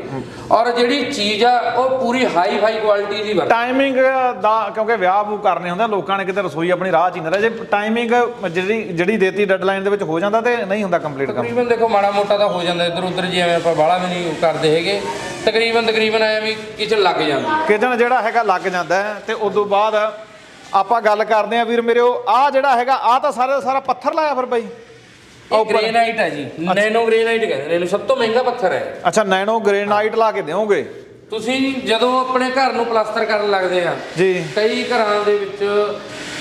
Speaker 1: ਔਰ ਜਿਹੜੀ ਚੀਜ਼ ਆ ਉਹ ਪੂਰੀ ਹਾਈ ਫਾਈ ਕੁਆਲਿਟੀ ਦੀ ਵਰਤ।
Speaker 2: ਟਾਈਮਿੰਗ ਦਾ ਕਿਉਂਕਿ ਵਿਆਹ ਵੂ ਕਰਨੇ ਹੁੰਦੇ ਲੋਕਾਂ ਨੇ ਕਿਤੇ ਰਸੋਈ ਆਪਣੀ ਰਾਹ ਚ ਹੀ ਨਾ ਜੇ ਟਾਈਮਿੰਗ ਜਿਹੜੀ ਜਿਹੜੀ ਦੇਤੀ ਡੈਡਲਾਈਨ ਦੇ ਵਿੱਚ ਹੋ ਜਾਂਦਾ ਤੇ ਨਹੀਂ ਹੁੰਦਾ ਕੰਪਲੀਟ ਕੰਮ।
Speaker 1: ਤਕਰੀਬਨ ਦੇਖੋ ਮਾੜਾ ਮੋਟਾ ਤਾਂ ਹੋ ਜਾਂਦਾ ਇੱਧਰ ਉੱਧਰ ਜਿਵੇਂ ਆਪਾਂ ਬਾਹਲਾ ਵੀ ਨਹੀਂ ਕਰਦੇ ਹੈਗੇ। ਤਕਰੀਬਨ ਤਕਰੀਬਨ ਐ ਵੀ ਕਿਚਨ ਲੱਗ ਜਾਂਦੀ।
Speaker 2: ਕਿਚਨ ਜਿਹੜਾ ਹੈਗਾ ਲੱਗ ਜਾਂਦਾ ਹੈ ਤੇ ਉਸ ਤੋਂ ਬਾਅਦ ਆਪਾਂ ਗੱਲ ਕਰਦੇ ਆ ਵੀਰ ਮੇਰੇ ਉਹ ਆ ਜਿਹੜਾ ਹੈਗਾ ਆ ਤਾਂ ਸਾਰਾ ਦਾ ਸਾਰਾ ਪੱਥਰ ਲਾਇਆ ਫਿਰ ਬਾਈ।
Speaker 1: ਇਹ ਗ੍ਰੇਨਾਈਟ ਹੈ ਜੀ ਨੈਨੋ ਗ੍ਰੇਨਾਈਟ ਕਹਿੰਦੇ ਨੇ ਇਹਨੂੰ ਸਭ ਤੋਂ ਮਹਿੰਗਾ ਪੱਥਰ ਹੈ।
Speaker 2: ਅੱਛਾ ਨੈਨੋ ਗ੍ਰੇਨਾਈਟ ਲਾ ਕੇ ਦਿਓਗੇ?
Speaker 1: ਤੁਸੀਂ ਜਦੋਂ ਆਪਣੇ ਘਰ ਨੂੰ ਪਲਾਸਟਰ ਕਰਨ ਲੱਗਦੇ ਆ
Speaker 2: ਜੀ।
Speaker 1: ਕਈ ਘਰਾਂ ਦੇ ਵਿੱਚ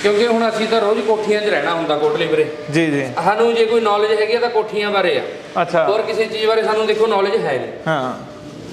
Speaker 1: ਕਿਉਂਕਿ ਹੁਣ ਅਸੀਂ ਤਾਂ ਰੋਜ਼ ਕੋਠੀਆਂ 'ਚ ਰਹਿਣਾ ਹੁੰਦਾ ਕੋਟਲੀ ਵੀਰੇ।
Speaker 2: ਜੀ ਜੀ।
Speaker 1: ਸਾਨੂੰ ਜੇ ਕੋਈ ਨੌਲੇਜ ਹੈਗੀ ਤਾਂ ਕੋਠੀਆਂ ਬਾਰੇ ਆ।
Speaker 2: ਅੱਛਾ।
Speaker 1: ਹੋਰ ਕਿਸੇ ਚੀਜ਼ ਬਾਰੇ ਸਾਨੂੰ ਦੇਖੋ ਨੌਲੇਜ ਹੈ ਨਹੀਂ।
Speaker 2: ਹਾਂ।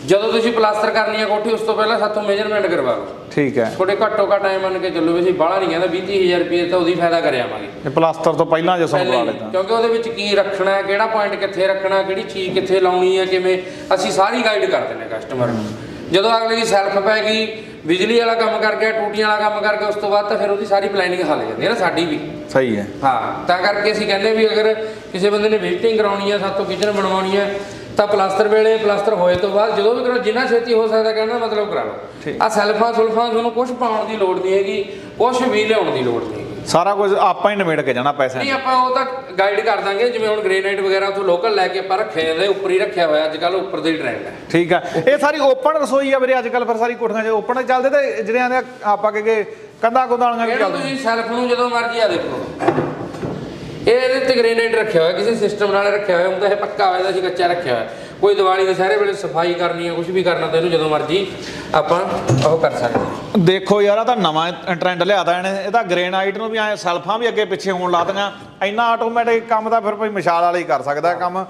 Speaker 1: ਜਦੋਂ ਤੁਸੀਂ ਪਲਾਸਟਰ ਕਰਨੀ ਆ ਕੋਠੀ ਉਸ ਤੋਂ ਪਹਿਲਾਂ ਸਾਥੋਂ ਮੇਜਰਮੈਂਟ ਕਰਵਾ ਲਓ।
Speaker 2: ਠੀਕ ਹੈ।
Speaker 1: ਤੁਹਾਡੇ ਘੱਟੋ ਘੱਟ ਟਾਈਮ ਮੰਨ ਕੇ ਚੱਲੋ ਵੀ ਅਸੀਂ ਬਾਹਲਾ ਨਹੀਂ ਕਹਿੰਦਾ 20 ਹਜ਼ਾਰ ਰੁਪਏ ਤਾਂ ਉਹਦੀ ਫਾਇਦਾ ਕਰ ਆਵਾਂਗੇ।
Speaker 2: ਇਹ ਪਲਾਸਟਰ ਤੋਂ ਪਹਿਲਾਂ ਜੇ ਸੰਭਾਲ
Speaker 1: ਹੀ।
Speaker 2: ਲੈਂਦਾ।
Speaker 1: ਕਿਉਂਕਿ ਉਹਦੇ ਵਿੱਚ ਕੀ ਰੱਖਣਾ ਹੈ ਕਿਹੜਾ ਪੁਆਇੰਟ ਕਿੱਥੇ ਰੱਖਣਾ ਕਿਹੜੀ ਚੀਜ਼ ਕਿੱਥੇ ਲਾਉਣੀ ਹੈ ਕਿਵੇਂ ਅਸੀਂ ਸਾਰੀ ਗਾਈਡ ਕਰ ਦਿੰਦੇ ਕਸਟਮਰ ਨੂੰ। ਜਦੋਂ ਅਗਲੇ ਦੀ ਸੈਲਫ ਪੈ ਗਈ ਬਿਜਲੀ ਵਾਲਾ ਕੰਮ ਕਰ ਗਿਆ ਟੂਟੀਆਂ ਵਾਲਾ ਕੰਮ ਕਰ ਗਿਆ ਉਸ ਤੋਂ ਬਾਅਦ ਤਾਂ ਫਿਰ ਉਹਦੀ ਸਾਰੀ ਪਲੈਨਿੰਗ ਹੱਲ ਜਾਂਦੀ ਹੈ ਨਾ ਸਾਡੀ ਵੀ।
Speaker 2: ਸਹੀ ਹੈ।
Speaker 1: ਹਾਂ ਤਾਂ ਕਰਕੇ ਅਸੀਂ ਕਹਿੰਦੇ ਵੀ ਅਗਰ ਕਿਸੇ ਬੰਦੇ ਨੇ ਵਿਜ਼ਿਟਿੰਗ ਕਰਾਉਣੀ ਹੈ ਸਾਤੋਂ ਕਿਚਨ ਬਣਵਾਉਣੀ ਹੈ ਤਾਂ ਪਲਾਸਟਰ ਵੇਲੇ ਪਲਾਸਟਰ ਹੋਏ ਤੋਂ ਬਾਅਦ ਜਦੋਂ ਵੀ ਕਰੋ ਜਿੰਨਾ ਛੇਤੀ ਹੋ ਸਕਦਾ ਕਹਿੰਦਾ ਮਤਲਬ ਕਰਾ ਲਓ। ਆ ਸੈਲਫਾਂ ਸੁਲਫਾਂ ਤੁਹਾਨੂੰ ਕੁਝ ਪਾਉਣ ਦੀ ਲੋੜ ਨਹੀਂ ਹੈਗੀ ਕੁਝ ਵੀ ਲਿਆਉਣ ਦੀ ਲੋੜ ਨਹੀਂ
Speaker 2: ਸਾਰਾ ਕੁਝ ਆਪਾਂ ਹੀ ਨਿਬੇੜ ਕੇ ਜਾਣਾ ਪੈਸੇ
Speaker 1: ਨਹੀਂ ਆਪਾਂ ਉਹ ਤਾਂ ਗਾਈਡ ਕਰ ਦਾਂਗੇ ਜਿਵੇਂ ਹੁਣ ਗ੍ਰੇਨਾਈਟ ਵਗੈਰਾ ਉਥੋਂ ਲੋਕਲ ਲੈ ਕੇ ਆਪਾਂ ਰੱਖੇ ਜਾਂਦੇ ਉੱਪਰ ਹੀ ਰੱਖਿਆ ਹੋਇਆ ਅੱਜ ਕੱਲ ਉੱਪਰ ਦਾ ਹੀ ਟ੍ਰੈਂਡ ਹੈ।
Speaker 2: ਠੀਕ ਆ। ਇਹ ਸਾਰੀ ਓਪਨ ਰਸੋਈ ਆ ਵੀਰੇ ਅੱਜ ਕੱਲ ਫਿਰ ਸਾਰੀ ਕੋਠੀਆਂ 'ਚ ਓਪਨ ਚੱਲਦੇ ਤੇ ਜਿਹੜੇ ਆਂਦੇ ਆ, ਆਪਾਂ ਕਹੇ ਕੰਧਾਂ ਵਾਲੀਆਂ ਵੀ ਚੱਲਦੀਆਂ।
Speaker 1: ਤੁਸੀਂ ਸੈਲਫ ਨੂੰ ਜਦੋਂ ਮਰਜ਼ੀ ਆ ਦੇਖੋ। ਇਹ ਇਹਦੇ ਤੇ ਗ੍ਰੇਨਾਈਟ ਰੱਖਿਆ ਹੋਇਆ ਕਿਸੇ ਸਿਸਟਮ ਨਾਲ ਰੱਖਿਆ ਹੋਇਆ ਤਾਂ ਇਹ ਪੱਕਾ ਹੋਇਆ ਸੀ ਕੱਚਾ ਰੱਖਿਆ ਹੋਇਆ। ਕੋਈ ਦੀਵਾਲੀ ਦੇ ਸਾਰੇ ਵੇਲੇ ਸਫ਼ਾਈ ਕਰਨੀ ਹੈ ਕੁਝ ਵੀ ਕਰਨਾ ਤਾਂ ਇਹਨੂੰ ਜਦੋਂ ਮਰਜ਼ੀ ਆਪਾਂ ਉਹ ਕਰ ਸਕਦੇ।
Speaker 2: ਦੇਖੋ ਯਾਰ ਆ ਤਾਂ ਨਵਾਂ ਟ੍ਰੈਂਡ ਲਿਆਦਾ ਇਹਨੇ ਇਹ ਤਾਂ ਗ੍ਰੇਨਾਈਟ ਨੂੰ ਵੀ ਐ ਸਲਫਾਂ ਵੀ ਅੱਗੇ ਪਿੱਛੇ ਹੋਣ ਲਾਤੀਆਂ ਇੰਨਾ ਆਟੋਮੈਟਿਕ ਕੰਮ ਤਾਂ ਫਿਰ ਕੋਈ ਮਿਸਾਲ ਵਾਲਾ ਹੀ ਕਰ ਸਕਦਾ ਕੰਮ।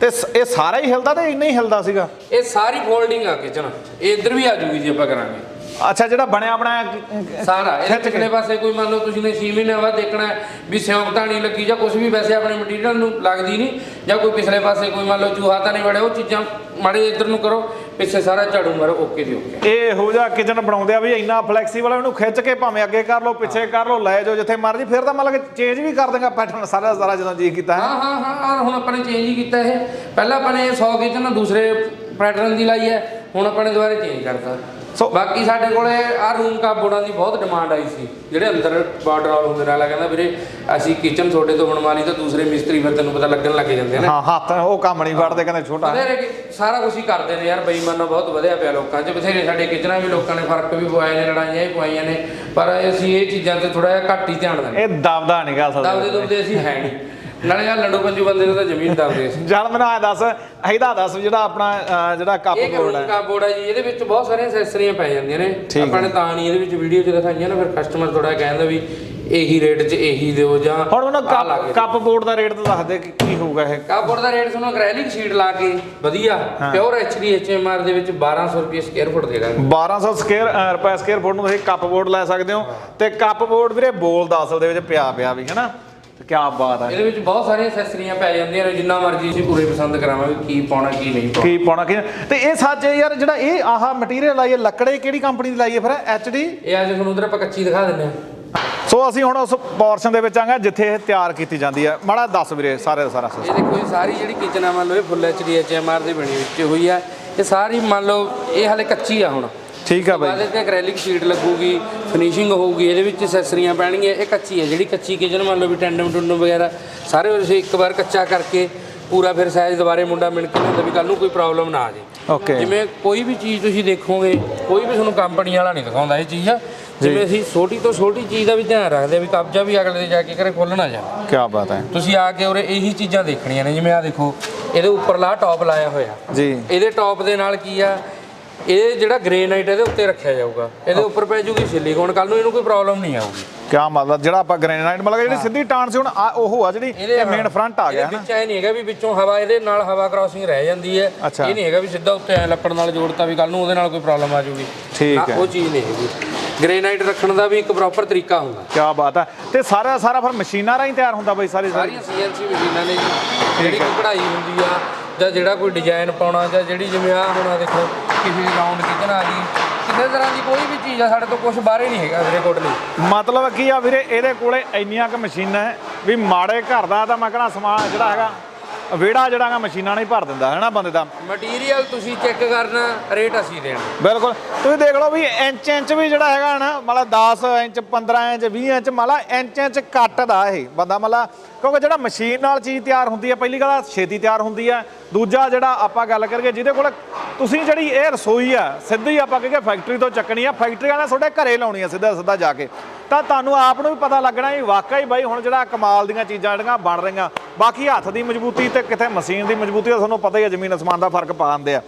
Speaker 2: ਤੇ ਇਹ ਸਾਰਾ ਹੀ ਹਿਲਦਾ ਤੇ ਇੰਨਾ ਹੀ ਹਿਲਦਾ ਸੀਗਾ।
Speaker 1: ਇਹ ਸਾਰੀ ਫੋਲਡਿੰਗ ਆ ਕਿਚਨ ਇਹ ਇੱਧਰ ਵੀ ਆ ਜੂਗੀ ਜੇ ਆਪਾਂ ਕਰਾਂਗੇ।
Speaker 2: ਅੱਛਾ ਜਿਹੜਾ ਬਣਿਆ ਬਣਾਇਆ
Speaker 1: ਸਾਰਾ ਇਹ
Speaker 2: ਖਿੱਚ
Speaker 1: ਪਾਸੇ ਕੋਈ ਮੰਨ ਲਓ ਤੁਸੀਂ ਨੇ 6 ਮਹੀਨੇ ਬਾਅਦ ਦੇਖਣਾ ਵੀ ਸਿਉਂਕ ਤਾਂ ਨਹੀਂ ਲੱਗੀ ਜਾਂ ਕੁਝ ਵੀ ਵੈਸੇ ਆਪਣੇ ਮਟੀਰੀਅਲ ਨੂੰ ਲੱਗਦੀ ਨਹੀਂ ਜਾਂ ਕੋਈ ਪਿਛਲੇ ਪਾਸੇ ਕੋਈ ਮੰਨ ਲਓ ਚੂਹਾ ਤਾਂ ਨਹੀਂ ਵੜਿਆ ਉਹ ਚੀਜ਼ਾਂ ਮਾੜੇ ਇੱਧਰ ਨੂੰ ਕਰੋ ਪਿੱਛੇ ਸਾਰਾ ਝਾੜੂ ਮਾਰੋ ਓਕੇ ਦੀ ਓਕੇ।
Speaker 2: ਇਹ ਇਹੋ ਜਿਹਾ ਕਿਚਨ ਬਣਾਉਂਦੇ ਆ ਵੀ ਇੰਨਾ ਫਲੈਕਸੀਬਲ ਆ ਇਹਨੂੰ ਖਿੱਚ ਕੇ ਭਾਵੇਂ ਅੱਗੇ ਕਰ ਲਓ ਪਿੱਛੇ ਕਰ ਲਓ ਲੈ ਜਾਓ ਜਿੱਥੇ ਮਰਜ਼ੀ ਫਿਰ ਤਾਂ ਮਤਲਬ ਚੇਂਜ ਵੀ ਕਰ ਦੇਗਾ ਪੈਟਰਨ ਸਾਰਾ ਸਾਰਾ ਜਦੋਂ ਜੀ ਕੀਤਾ ਹੈ।
Speaker 1: ਹਾਂ ਹਾਂ ਹੁਣ ਆਪਾਂ ਨੇ ਚੇਂਜ ਹੀ ਕੀਤਾ ਇਹ। ਪਹਿਲਾਂ ਆਪਾਂ ਨੇ 100 ਕਿਚਨ ਦੂਸਰੇ ਪੈਟਰਨ ਦੀ ਲਾਈ ਹੈ ਹੁਣ ਆਪਾਂ ਨੇ ਦੁਬਾਰਾ ਚੇਂਜ ਕਰਤਾ।
Speaker 2: ਸੋ-
Speaker 1: ਬਾਕੀ ਸਾਡੇ ਕੋਲੇ ਆ ਰੂਮ ਕਾਬੋਰਡਾਂ ਦੀ ਬਹੁਤ ਡਿਮਾਂਡ ਆਈ ਸੀ। ਜਿਹੜੇ ਅੰਦਰ ਬਾਰਡਰ ਹੁੰਦੇ ਨਾਲ ਕਹਿੰਦਾ ਵੀਰੇ ਅਸੀਂ ਕਿਚਨ ਤੁਹਾਡੇ ਤੋਂ ਬਣਵਾ ਲਈ ਤਾਂ ਦੂਸਰੇ ਮਿਸਤਰੀ ਫਿਰ ਤੈਨੂੰ ਪਤਾ ਲੱਗਣ ਲੱਗ ਜਾਂਦੇ ਨੇ।
Speaker 2: ਹਾਂ ਹੱਥ ਉਹ ਕੰਮ ਨਹੀਂ ਵੜਦੇ ਕਹਿੰਦੇ ਛੋਟਾ।
Speaker 1: ਬਥੇਰੇ ਸਾਰਾ ਕੁਝ ਹੀ ਕਰਦੇ ਨੇ ਯਾਰ ਬੇਈਮਾਨਾ ਬਹੁਤ ਵਧਿਆ ਪਿਆ ਲੋਕਾਂ 'ਚ। ਬਥੇਰੇ ਸਾਡੇ ਕਿਚਨਾਂ ਵੀ ਲੋਕਾਂ ਨੇ ਫ਼ਰਕ ਵੀ ਪਵਾਏ ਨੇ ਲੜਾਈਆਂ ਵੀ ਪਵਾਈਆਂ ਨੇ। ਪਰ ਅਸੀਂ ਇਹ ਚੀਜ਼ਾਂ ਤੇ ਥੋੜਾ ਜਿਹਾ ਘੱਟ ਹੀ ਧਿਆਨ ਦਿੰਦੇ
Speaker 2: ਇਹ ਦਬਦਾ ਨਹੀਂ ਗਾ
Speaker 1: ਦਬਦੇ ਦੁਬਦੇ ਅਸੀਂ ਹੈ ਨਹੀਂ। ਨਾਲੇ ਆ ਲੰਡੂ ਪੰਜੂ ਬੰਦੇ ਨੂੰ ਤਾਂ ਜ਼ਮੀਨ ਦਬਦੇ ਸੀ
Speaker 2: ਜਲ ਮੈਨੂੰ ਆ ਦੱਸ ਇਹਦਾ ਦੱਸ ਜਿਹੜਾ ਆਪਣਾ ਅਹ, ਜਿਹੜਾ ਕੱਪ
Speaker 1: ਇਹ
Speaker 2: ਬੋਰਡ ਹੈ।
Speaker 1: ਕਾਬੋਰਡ ਹੈ ਜੀ ਇਹਦੇ ਵਿੱਚ ਬਹੁਤ ਸਾਰੀਆਂ ਐਕਸੈਸਰੀਆਂ ਪੈ ਜਾਂਦੀਆਂ ਨੇ।
Speaker 2: ਠੀਕ
Speaker 1: ਆਪਾਂ ਨੇ ਤਾਂ ਨਹੀਂ ਇਹਦੇ ਵਿੱਚ ਵੀਡੀਓ 'ਚ ਦਿਖਾਈਆਂ ਨਾ ਫਿਰ ਕਸਟਮਰ ਥੋੜਾ ਕਹਿੰਦਾ ਵੀ ਇਹੀ ਰੇਟ 'ਚ ਇਹੀ ਦਿਓ ਜਾਂ
Speaker 2: ਹੁਣ ਮੈਨੂੰ
Speaker 1: ਆਹ ਲਾ ਕੇ
Speaker 2: ਕੱਪ ਕੱਪ ਬੋਰਡ ਦਾ ਰੇਟ ਤਾਂ ਦੱਸ ਦੇ ਕਿ ਕੀ ਹੋਊਗਾ ਇਹ।
Speaker 1: ਕਾਬੋਰਡ ਦਾ ਰੇਟ ਤੁਹਾਨੂੰ ਅਕ੍ਰੈਲਿਕ ਸ਼ੀਟ ਲਾ ਕੇ ਵਧੀਆ ਪਿਓਰ ਐਚਡੀ ਐਚਐਮਆਰ ਦੇ ਵਿੱਚ 1200 ਰੁਪਏ ਸਕੁਅਰ ਫੁੱਟ ਦੇ ਦਾਂਗੇ।
Speaker 2: 1200 ਸਕੁਅਰ ਰੁਪਏ ਸਕੁਅਰ ਫੁੱਟ ਨੂੰ ਤੁਸੀਂ ਕੱਪ ਬੋਰਡ ਲੈ ਸਕਦੇ ਹੋ। ਤੇ ਕੱਪ ਬੋਰਡ ਵੀਰੇ ਬੋਲ 10 ਦੇ ਵਿੱਚ ਪਿਆ ਪਿਆ ਵੀ ਹੈਨਾ? ਤੇ ਕੀ ਬਾਤ ਹੈ
Speaker 1: ਇਹਦੇ ਵਿੱਚ ਬਹੁਤ ਸਾਰੀਆਂ ਐਕਸੈਸਰੀਆਂ ਪੈ ਜਾਂਦੀਆਂ ਨੇ ਜਿੰਨਾ ਮਰਜ਼ੀ ਅਸੀਂ ਪੂਰੇ ਪਸੰਦ ਕਰਾਵਾਂਗੇ ਕੀ ਪਾਉਣਾ ਕੀ ਨਹੀਂ ਪਾਉਣਾ।
Speaker 2: ਕੀ ਪਾਉਣਾ ਕੀ ਤੇ ਇਹ ਸੱਚ ਯਾਰ ਜਿਹੜਾ ਇਹ ਆਹ ਮਟੀਰੀਅਲ ਆਈ ਹੈ ਲੱਕੜੇ ਕਿਹੜੀ ਕੰਪਨੀ ਦੀ ਲਾਈ ਹੈ ਫਿਰ? ਐਚਡੀ
Speaker 1: ਇਹ ਅੱਜ ਤੁਹਾਨੂੰ ਉਧਰ ਆਪਾਂ ਕੱਚੀ ਦਿਖਾ ਦਿੰਦੇ ਹਾਂ।
Speaker 2: ਸੋ ਅਸੀਂ ਹੁਣ ਉਸ ਪੋਰਸ਼ਨ ਦੇ ਵਿੱਚ ਆਂਗੇ ਜਿੱਥੇ ਇਹ ਤਿਆਰ ਕੀਤੀ ਜਾਂਦੀ ਹੈ। ਮਾੜਾ ਦੱਸ ਵੀਰੇ ਸਾਰੇ ਦਾ ਸਾਰਾ
Speaker 1: ਇਹ ਦੇਖੋ ਸਾਰੀ ਜਿਹੜੀ ਕਿਚਨ ਆ ਮੰਨ ਲਓ ਇਹ ਫੁੱਲ ਐਚਡੀ ਐਚਐਮਆਰ ਦੀ ਬਣੀ ਵਿੱਚ ਹੋਈ ਆ। ਇਹ ਸਾਰੀ ਮੰਨ ਲਓ ਇਹ ਹਾਲੇ ਕੱਚੀ ਆ ਹੁਣ।
Speaker 2: ਠੀਕ ਆ
Speaker 1: ਬਾਅਦ
Speaker 2: ਬਾਈ।
Speaker 1: ਤੇ ਐਕ੍ਰੈਲਿਕ ਸ਼ੀਟ ਲੱਗੂਗੀ ਫਿਨਿਸ਼ਿੰਗ ਹੋਊਗੀ ਇਹਦੇ ਵਿੱਚ ਐਕਸੈਸਰੀਆਂ ਪੈਣਗੀਆਂ ਇਹ ਕੱਚੀ ਹੈ ਜਿਹੜੀ ਕੱਚੀ ਕਿਚਨ ਮੰਨ ਲਓ ਵੀ ਟੈਂਡਮ ਟੁੰਡਮ ਵਗੈਰਾ ਸਾਰੇ ਤੁਸੀਂ ਇੱਕ ਵਾਰ ਕੱਚਾ ਕਰਕੇ ਪੂਰਾ ਫਿਰ ਸਾਈਜ਼ ਦੁਬਾਰੇ ਮੁੰਡਾ ਮਿਣ ਕੇ ਲਿਆਉਂਦਾ ਵੀ ਕੱਲ ਨੂੰ ਕੋਈ ਪ੍ਰੋਬਲਮ ਨਾ ਆ ਜੇ।
Speaker 2: ਓਕੇ
Speaker 1: ਜਿਵੇਂ ਕੋਈ ਵੀ ਚੀਜ਼ ਤੁਸੀਂ ਦੇਖੋਗੇ ਕੋਈ ਵੀ ਤੁਹਾਨੂੰ ਕੰਪਨੀ ਵਾਲਾ ਨਹੀਂ ਦਿਖਾਉਂਦਾ ਇਹ ਚੀਜ਼ ਜਿਵੇਂ ਅਸੀਂ ਛੋਟੀ ਤੋਂ ਛੋਟੀ ਚੀਜ਼ ਦਾ ਵੀ ਧਿਆਨ ਰੱਖਦੇ ਆ ਵੀ ਕਬਜ਼ਾ ਵੀ ਅਗਲੇ ਦੇ ਜਾ ਕੇ ਘਰੇ ਖੋਲਣਾ ਜਾਵੇ
Speaker 2: ਕੀ ਬਾਤ ਹੈ।
Speaker 1: ਤੁਸੀਂ ਆ ਕੇ ਉਰੇ ਇਹੀ ਚੀਜ਼ਾਂ ਦੇਖਣੀਆਂ ਨੇ ਜਿਵੇਂ ਆ ਦੇਖੋ ਇਹਦੇ ਉੱਪਰਲਾ ਟੌਪ ਲਾਇਆ ਹੋਇਆ।
Speaker 2: ਜੀ।
Speaker 1: ਇਹਦੇ ਟੌਪ ਦੇ ਨਾਲ ਕੀ ਆ? ਇਹ ਜਿਹੜਾ ਗ੍ਰੇਨਾਈਟ ਇਹਦੇ ਉੱਤੇ ਰੱਖਿਆ ਜਾਊਗਾ। ਇਹਦੇ ਉੱਪਰ ਪੈ ਜੂਗੀ ਸਿਲੀਕੋਨ ਕੱਲ ਨੂੰ ਇਹਨੂੰ ਕੋਈ ਪ੍ਰੋਬਲਮ ਨਹੀਂ ਆਊਗੀ।
Speaker 2: ਕੀ ਮਤਲਬ ਜਿਹੜਾ ਆਪਾਂ ਗ੍ਰੈਨਾਈਟ ਮਤਲਬ ਜਿਹੜੀ ਸਿੱਧੀ ਟਾਣ ਸੀ ਹੁਣ ਆ ਉਹ ਆ ਜਿਹੜੀ ਇਹ ਮੇਨ ਫਰੰਟ ਆ ਗਿਆ ਹੈ
Speaker 1: ਵਿੱਚ ਇਹ ਨਹੀਂ ਹੈਗਾ ਵੀ ਵਿੱਚੋਂ ਹਵਾ ਇਹਦੇ ਨਾਲ ਹਵਾ ਕ੍ਰਾਸਿੰਗ ਰਹਿ ਜਾਂਦੀ ਹੈ। ਇਹ ਨਹੀਂ ਹੈਗਾ ਵੀ ਸਿੱਧਾ ਉੱਤੇ ਐ ਲੱਪੜ ਨਾਲ ਜੋੜਤਾ ਵੀ ਕੱਲ ਨੂੰ ਉਹਦੇ ਨਾਲ ਕੋਈ ਪ੍ਰੋਬਲਮ ਆ ਜੂਗੀ।
Speaker 2: ਠੀਕ
Speaker 1: ਨਾ,
Speaker 2: ਹੈ।
Speaker 1: ਉਹ ਚੀਜ਼ ਨਹੀਂ ਹੈਗੀ। ਗ੍ਰੇਨਾਈਟ ਰੱਖਣ ਦਾ ਵੀ ਇੱਕ ਪ੍ਰੋਪਰ ਤਰੀਕਾ ਹੁੰਦਾ।
Speaker 2: ਕੀ ਬਾਤ ਹੈ। ਤੇ ਸਾਰਾ ਸਾਰਾ ਫਿਰ ਮਸ਼ੀਨਾਂ ਰਾਹੀਂ ਤਿਆਰ ਹੁੰਦਾ ਬਾਈ ਸਾਰੀ ਸਾਰੀ?
Speaker 1: ਸਾਰੀਆਂ ਸੀਐਨਸੀ ਮਸ਼ੀਨਾਂ ਨੇ ਜਿਹੜੀ ਕਢਾਈ ਹੁੰਦੀ ਆ ਜਾਂ ਜਿਹੜਾ ਕੋਈ ਡਿਜ਼ਾਈਨ ਪਾਉਣਾ ਜਾਂ ਜਿਹੜੀ ਜਿਵੇਂ ਆ ਹੁਣ ਆਹ ਦੇਖੋ ਕਿਸੇ ਰਾਉਂਡ ਕਿਚਨ ਆ ਗਈ ਕਿਸੇ ਤਰ੍ਹਾਂ ਦੀ ਕੋਈ ਵੀ ਚੀਜ਼ ਆ ਸਾਡੇ ਤੋਂ ਕੁਝ ਬਾਹਰੇ ਨਹੀਂ ਹੈਗਾ ਵੀਰੇ ਕੋਟ ਲਈ
Speaker 2: ਮਤਲਬ ਕੀ ਆ ਵੀਰੇ ਇਹਦੇ ਕੋਲੇ ਇੰਨੀਆਂ ਕੁ ਮਸ਼ੀਨਾਂ ਹੈ ਵੀ ਮਾੜੇ ਘਰ ਦਾ ਤਾਂ ਮੈਂ ਕਹਣਾ ਸਮਾਨ ਜਿਹੜਾ ਹੈਗਾ ਵਿਹੜਾ ਜਿਹੜਾ ਹੈਗਾ ਮਸ਼ੀਨਾਂ ਨਾਲ ਹੀ ਭਰ ਦਿੰਦਾ ਹੈ ਨਾ ਬੰਦੇ ਦਾ?
Speaker 1: ਮਟੀਰੀਅਲ ਤੁਸੀਂ ਚੈੱਕ ਕਰਨਾ ਰੇਟ ਅਸੀਂ ਦੇਣਾ।
Speaker 2: ਬਿਲਕੁਲ। ਤੁਸੀਂ ਦੇਖ ਲਓ ਵੀ ਇੰਚ ਇੰਚ ਵੀ ਜਿਹੜਾ ਹੈਗਾ ਨਾ ਮਤਲਬ 10 ਇੰਚ 15 ਇੰਚ 20 ਇੰਚ ਮਤਲਬ ਇੰਚ ਇੰਚ ਕੱਟ ਦਾ ਇਹ। ਬੰਦਾ ਮਤਲਬ ਕਿਉਂਕਿ ਜਿਹੜਾ ਮਸ਼ੀਨ ਨਾਲ ਚੀਜ਼ ਤਿਆਰ ਹੁੰਦੀ ਹੈ, ਪਹਿਲੀ ਗੱਲ ਛੇਤੀ ਤਿਆਰ ਹੁੰਦੀ ਹੈ। ਦੂਜਾ ਜਿਹੜਾ ਆਪਾਂ ਗੱਲ ਕਰੀਏ, ਜਿਹਦੇ ਕੋਲ ਤੁਸੀਂ ਜਿਹੜੀ ਇਹ ਰਸੋਈ ਆ, ਸਿੱਧੀ ਆਪਾਂ ਕਹੀਏ ਫੈਕਟਰੀ ਤੋਂ ਚੱਕਣੀ ਆ। ਫੈਕਟਰੀ ਵਾਲਿਆਂ ਨੇ ਤੁਹਾਡੇ ਘਰੇ ਲਾਉਣੀ ਆ ਸਿੱਧਾ ਸਿੱਧਾ ਜਾ ਕੇ। ਤਾਂ ਤੁਹਾਨੂੰ ਆਪ ਨੂੰ ਵੀ ਪਤਾ ਲੱਗਣਾ ਹੀ ਵਾਕਿਆ ਹੀ ਬਾਈ ਹੁਣ ਜਿਹੜਾ ਕਮਾਲ ਦੀਆਂ ਚੀਜ਼ਾਂ ਜਿਹੜੀਆਂ ਬਣ ਰਹੀਆਂ, ਬਾਕੀ ਹੱਥ ਦੀ ਮਜ਼ਬੂਤੀ ਤੇ ਕਿਤੇ ਮਸ਼ੀਨ ਦੀ ਮਜ਼ਬੂਤੀ ਦਾ ਤੁਹਾਨੂੰ ਪਤਾ ਹੀ ਹੈ ਜ਼ਮੀਨ ਅਸਮਾਨ ਦਾ ਫ਼ਰਕ ਪਾ ਦਿੰਦੇ ਆ।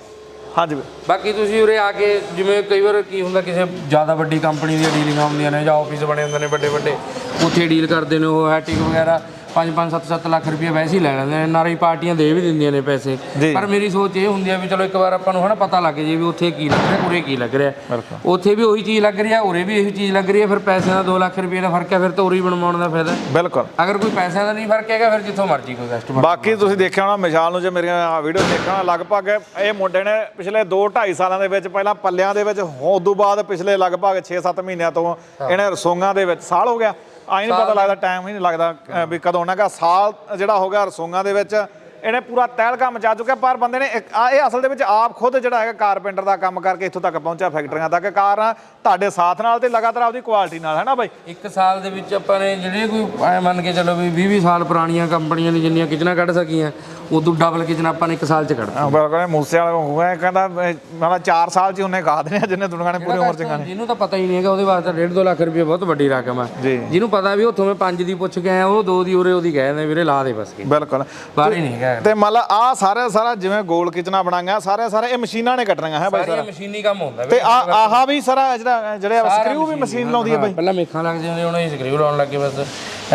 Speaker 2: ਹਾਂਜੀ
Speaker 1: ਬਾਕੀ ਤੁਸੀਂ ਉਰੇ ਆ ਕੇ ਜਿਵੇਂ ਕਈ ਵਾਰ ਕੀ ਹੁੰਦਾ, ਕਿਸੇ ਜ਼ਿਆਦਾ ਵੱਡੀ ਕੰਪਨੀ ਦੀਆਂ ਡੀਲਿੰਗਾਂ ਹੁੰਦੀਆਂ ਨੇ ਜਾਂ ਆਫਿਸ ਬਣੇ ਹੁੰਦੇ ਨੇ ਵੱਡੇ ਵੱਡੇ ਉੱਥੇ ਡੀਲ ਕਰਦੇ ਨੇ ਉਹ ਹੈਟਿੰਗ ਵਗੈਰਾ। 5-5 7-7 ਲੱਖ ਰੁਪਏ ਵੈਸੇ ਹੀ ਲੈ ਲੈਂਦੇ ਨੇ। ਨਾਰੀ ਪਾਰਟੀਆਂ ਦੇ ਵੀ ਦਿੰਦੀਆਂ ਨੇ ਪੈਸੇ।
Speaker 2: ਜੀ।
Speaker 1: ਪਰ ਮੇਰੀ ਸੋਚ ਇਹ ਹੁੰਦੀ ਆ ਵੀ ਚਲੋ ਇੱਕ ਵਾਰ ਆਪਾਂ ਨੂੰ ਹਨਾ ਪਤਾ ਲੱਗ ਜੇ ਵੀ ਉੱਥੇ ਕੀ ਲੱਗ ਰਿਹਾ ਉਰੇ ਕੀ ਲੱਗ ਰਿਹਾ। ਉੱਥੇ ਵੀ ਉਹੀ ਚੀਜ਼ ਲੱਗ ਰਹੀ ਆ ਉਰੇ ਵੀ ਇਹੀ ਚੀਜ਼ ਲੱਗ ਰਹੀ ਆ ਫਿਰ ਪੈਸਿਆਂ ਦਾ 2 ਲੱਖ ਰੁਪਏ ਦਾ ਫ਼ਰਕ ਹੈ ਫਿਰ ਤਾਂ ਉਰੇ ਹੀ ਬਣਵਾਉਣ ਦਾ ਫਾਇਦਾ।
Speaker 2: ਬਿਲਕੁਲ।
Speaker 1: ਅਗਰ ਕੋਈ ਪੈਸਿਆਂ ਦਾ ਨਹੀਂ ਫ਼ਰਕ ਹੈਗਾ ਫਿਰ ਜਿੱਥੋਂ ਮਰਜ਼ੀ ਕੋਈ ਕਸਟਮਰ
Speaker 2: ਬਾਕੀ ਤੁਸੀਂ ਦੇਖਿਆ ਹੋਣਾ ਮਿਸਾਲ ਨੂੰ ਜੇ ਮੇਰੀਆਂ ਵੀਡੀਓ ਦੇਖਿਆ ਹੋਣਾ ਲਗਭਗ ਇਹ ਮੁੰਡੇ ਨੇ ਪਿਛਲੇ 2 2.5 ਸਾਲਾਂ ਦੇ ਵਿੱਚ ਪਹਿਲਾਂ ਪੱਲਿਆਂ ਦੇ ਵਿੱਚ ਉਸ ਤੋਂ ਬਾਅਦ ਪਿਛਲੇ ਲਗਭਗ 6-7 ਮਹੀਨਿਆਂ ਤੋਂ ਇਹਨੇ ਰਸੋਈਆਂ ਦੇ ਵਿੱਚ ਸਾਲ ਹੋ ਗਿਆ। ਆਈ ਨਹੀਂ ਪਤਾ ਲੱਗਦਾ ਟਾਈਮ ਹੀ ਨਹੀਂ ਲੱਗਦਾ ਵੀ ਕਦੋਂ ਨਾ ਸਾਲ ਜਿਹੜਾ ਹੋ ਗਿਆ ਦੇ ਵਿੱਚ, ਇਹਨੇ ਪੂਰਾ ਤਹਿਲਕਾ ਮਚਾ ਚੁੱਕਿਆ, ਪਰ ਬੰਦੇ ਨੇ ਇੱਕ- ਆ- ਇਹ ਅਸਲ ਦੇ ਵਿੱਚ ਆਪ ਖੁਦ ਜਿਹੜਾ ਹੈਗਾ ਕਾਰਪੈਂਟਰ ਦਾ ਕੰਮ ਕਰਕੇ ਇੱਥੋਂ ਤੱਕ ਪਹੁੰਚਿਆ ਫੈਕਟਰੀਆਂ ਤੱਕ। ਕਾਰਨ ਤੁਹਾਡੇ ਸਾਥ ਨਾਲ ਤੇ ਲਗਾਤਾਰ ਆਪਦੀ ਕੁਆਲਿਟੀ ਨਾਲ ਹੈ ਨਾ ਬਾਈ?
Speaker 1: ਇੱਕ ਸਾਲ ਦੇ ਵਿੱਚ ਆਪਾਂ ਨੇ ਜਿਹੜੇ ਕੋਈ ਐ ਮੰਨ ਕੇ ਚੱਲੋ ਵੀ 20 20 ਸਾਲ ਪੁਰਾਣੀਆਂ ਕੰਪਨੀਆਂ ਨੇ ਜਿੰਨੀਆਂ ਕਿਚਨਾਂ ਕੱਢ ਸਕੀਆਂ ਉਦੋਂ ਡਬਲ ਕਿਚਨ ਆਪਾਂ ਨੇ ਇੱਕ ਸਾਲ ਚ ਕੱਢ
Speaker 2: ਹਾਂ, ਬਿਲਕੁਲ ਇਹ ਮੂਸੇ ਵਾਲਾ ਹੋਇਆ ਕਹਿੰਦਾ ਮਤਲਬ 4 ਸਾਲ ਚ ਉਹਨੇ ਗਾ ਦੇਣੇ ਜਿੰਨੇ ਦੁਨੀਆ ਨੇ ਪੂਰੀ ਉਮਰ ਚ ਗਾਣੇ
Speaker 1: ਜਿਹਨੂੰ ਤਾਂ ਪਤਾ ਹੀ ਨਹੀਂ ਹੈਗਾ ਉਹਦੇ ਵਾਸਤੇ 1.5 2 ਲੱਖ ਰੁਪਏ ਬਹੁਤ ਵੱਡੀ ਰਕਮ ਹੈ। ਜਿਹਨੂੰ ਪਤਾ ਵੀ ਉੱਥੋਂ ਮੈਂ 5 ਦੀ ਪੁੱਛ ਕੇ ਆਇਆ ਉਹ 2 ਦੀ ਉਰੇ ਉਹਦੀ ਕਹਿ ਦਿੰਦੇ ਵੀਰੇ ਲਾ ਦੇ ਬਸ ਕੇ।
Speaker 2: ਬਿਲਕੁਲ।
Speaker 1: ਬਾਹਰ ਹੀ ਨਹੀਂ ਹੈਗਾ।
Speaker 2: ਤੇ ਮੰਨ ਲਾ ਆ ਸਾਰਾ ਸਾਰਾ ਜਿਵੇਂ ਗੋਲ ਕਿਚਨਾ ਬਣਾਈਆਂ ਸਾਰੇ ਸਾਰੇ ਇਹ ਮਸ਼ੀਨਾਂ ਨੇ ਕੱਟਣੀਆਂ ਹੈ ਬਾਈ
Speaker 1: ਸਾਰੀਆਂ ਮਸ਼ੀਨੀ ਕੰਮ ਹੁੰਦਾ
Speaker 2: ਤੇ ਆ ਆਹਾ ਵੀ ਸਾਰਾ ਜਿਹੜਾ ਜਿਹੜੇ ਸਕਰੂ ਵੀ ਮਸ਼ੀਨ ਲਾਉਂਦੀ ਹੈ ਬਾਈ।
Speaker 1: ਪਹਿਲਾਂ ਮੇਖਾਂ ਲੱਗ ਜਾਂਦੇ ਹੁਣ ਇਹ ਸਕਰੂ ਲਾਉਣ ਲੱਗੇ ਬਸ।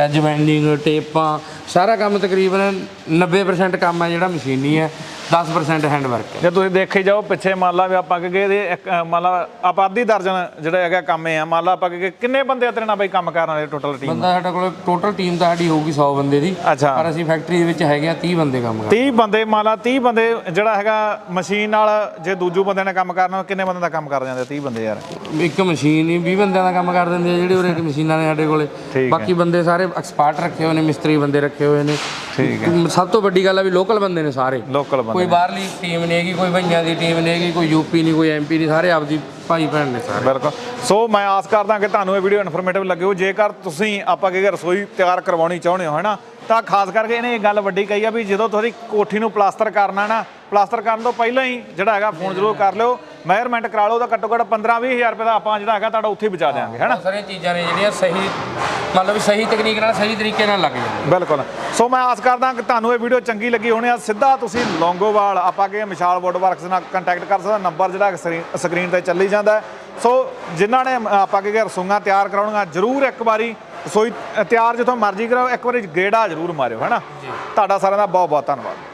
Speaker 1: ਜਵੈਂਡਿੰਗ ਟੇਪਾਂ ਸਾਰਾ ਕੰਮ ਤਕਰੀਬਨ 90% ਕੰਮ ਹੈ ਜਿਹੜਾ ਮਸ਼ੀਨੀ ਹੈ 10% ਹੈਂਡ ਵਰਕ ਹੈ।
Speaker 2: ਜੇ ਤੁਸੀਂ ਦੇਖੀ ਜਾਓ ਪਿੱਛੇ ਮੰਨ ਲਾ ਵੀ ਆਪਾਂ ਕਹੇ ਇਹਦੇ ਇੱਕ ਅ, ਮੰਨ ਲਾ ਆਪਾਂ ਅੱਧੀ ਦਰਜਨ ਜਿਹੜਾ ਹੈਗਾ ਕੰਮ ਆ। ਮੰਨ ਲਾ ਆਪਾਂ ਕਹੇ ਕਿੰਨੇ ਬੰਦੇ ਆ ਤੇਰੇ ਨਾਲ ਬਾਈ ਕੰਮ ਕਰਨ ਵਾਲੇ ਟੋਟਲ ਟੀਮ
Speaker 1: ਬੰਦਾ ਸਾਡੇ ਕੋਲ ਟੋਟਲ ਟੀਮ ਤਾਂ ਸਾਡੀ ਹੋਊਗੀ 100 ਬੰਦੇ ਦੀ
Speaker 2: ਅੱਛਾ।
Speaker 1: ਪਰ ਅਸੀਂ ਫੈਕਟਰੀ ਦੇ ਵਿੱਚ ਹੈਗੇ ਆ 30 ਬੰਦੇ ਕੰਮ ਕਰਦੇ
Speaker 2: 30 ਬੰਦੇ ਮੰਨ ਲਾ 30 ਬੰਦੇ ਜਿਹੜਾ ਹੈਗਾ ਮਸ਼ੀਨ ਨਾਲ ਜੇ ਦੂਜੂ ਬੰਦੇ ਨੇ ਕੰਮ ਕਰਨਾ ਕਿੰਨੇ ਬੰਦੇ ਦਾ ਕੰਮ ਕਰ ਜਾਂਦੇ 30 ਬੰਦੇ ਯਾਰ।
Speaker 1: ਇੱਕ ਮਸ਼ੀਨ ਹੀ 20 ਬੰਦਿਆਂ ਦਾ ਕੰਮ ਕਰ ਦਿੰਦੇ ਆ ਜਿਹੜੇ ਉਰੇ ਮਸ਼ੀਨਾਂ ਨੇ ਸਾਡੇ ਕੋਲੇ।
Speaker 2: ਠੀਕ ਹੈ।
Speaker 1: ਬਾਕੀ ਬੰਦੇ ਸਾਰੇ ਐਕਸਪਰਟ ਰੱਖੇ ਹੋਏ ਨੇ ਮਿਸਤਰੀ ਬੰਦੇ ਰੱਖੇ ਹੋਏ ਨੇ।
Speaker 2: ਠੀਕ
Speaker 1: ਸਭ ਤੋਂ ਵੱਡੀ ਗੱਲ ਆ ਵੀ ਲੋਕਲ ਬੰਦੇ ਨੇ ਸਾਰੇ।
Speaker 2: ਲੋਕਲ ਬੰਦੇ।
Speaker 1: ਕੋਈ ਬਾਹਰਲੀ ਟੀਮ ਨਹੀਂ ਹੈਗੀ, ਕੋਈ ਭਈਆਂ ਦੀ ਟੀਮ ਨਹੀਂ ਹੈਗੀ, ਕੋਈ ਯੂਪੀ ਨਹੀਂ ਕੋਈ ਐਮਪੀ ਨਹੀਂ ਸਾਰੇ ਆਪਦੀ ਭਾਈ ਭੈਣ ਨੇ ਸਾਰੇ।
Speaker 2: ਬਿਲਕੁਲ। ਸੋ ਮੈਂ ਆਸ ਕਰਦਾ ਕਿ ਤੁਹਾਨੂੰ ਇਹ ਵੀਡੀਓ ਇਨਫੋਰਮੇਟਿਵ ਲੱਗਿਓ ਜੇਕਰ ਤੁਸੀਂ ਆਪਾਂ ਕਿ ਰਸੋਈ ਤਿਆਰ ਕਰਵਾਉਣੀ ਚਾਹੁੰਦੇ ਹੋ, ਹੈਨਾ, ਤਾਂ ਖਾਸ ਕਰਕੇ ਇਹਨੇ ਇਹ ਗੱਲ ਵੱਡੀ ਕਹੀ ਆ ਵੀ ਜਦੋਂ ਤੁਸੀਂ ਕੋਠੀ ਨੂੰ ਪਲਾਸਟਰ ਕਰਨਾ ਨਾ, ਪਲਾਸਟਰ ਕਰਨ ਤੋਂ ਪਹਿਲਾਂ ਹੀ ਜਿਹੜਾ ਹੈਗਾ ਫੋਨ ਜ਼ਰੂਰ ਕਰ ਲਿਓ। ਮੈਜ਼ਰਮੈਂਟ ਕਰਾ ਲਓ ਤਾਂ ਘੱਟੋ ਘੱਟ 15 20000 ਰੁਪਏ ਦਾ ਆਪਾਂ ਜਿਹੜਾ ਹੈਗਾ ਤੁਹਾਡਾ ਉੱਥੇ ਹੀ ਬਚਾ ਦੇਵਾਂਗੇ ਹੈਨਾ
Speaker 1: ਸਾਰੀਆਂ ਚੀਜ਼ਾਂ ਨੇ ਜਿਹੜੀਆਂ ਸਹੀ ਮਤਲਬ ਸਹੀ ਤਕਨੀਕ ਨਾਲ ਸਹੀ ਤਰੀਕੇ ਨਾਲ ਲੱਗ ਜਾਂਦੀਆਂ।
Speaker 2: ਬਿਲਕੁਲ। ਸੋ ਮੈਂ ਆਸ ਕਰਦਾ ਕਿ ਤੁਹਾਨੂੰ ਇਹ ਵੀਡੀਓ ਚੰਗੀ ਲੱਗੀ ਹੋਣੀ ਆ। ਸਿੱਧਾ ਤੁਸੀਂ ਲੌਂਗੋਵਾਲ ਆਪਾਂ ਕਿ ਮਿਸ਼ਾਲ ਵੁੱਡ ਵਰਕਸ ਨਾਲ ਕੰਟੈਕਟ ਕਰ ਸਕਦਾ ਨੰਬਰ ਜਿਹੜਾ ਸਕਰੀਨ ਤੇ ਚੱਲੀ ਜਾਂਦਾ। ਸੋ ਜਿਨ੍ਹਾਂ ਨੇ ਆਪਾਂ ਕਿ ਰਸੋਈਆਂ ਤਿਆਰ ਕਰਾਉਣੀਆਂ ਜਰੂਰ ਇੱਕ ਵਾਰੀ ਰਸੋਈ ਤਿਆਰ ਜਿੱਥੋਂ ਮਰਜ਼ੀ ਕਰਾਓ ਇੱਕ ਵਾਰੀ ਗੇੜਾ ਜਰੂਰ ਮਾਰਿਓ ਹੈਨਾ ਤੁਹਾਡਾ ਸਾਰਿਆਂ ਦਾ ਬਹੁਤ ਬਹੁਤ ਧੰਨਵਾਦ।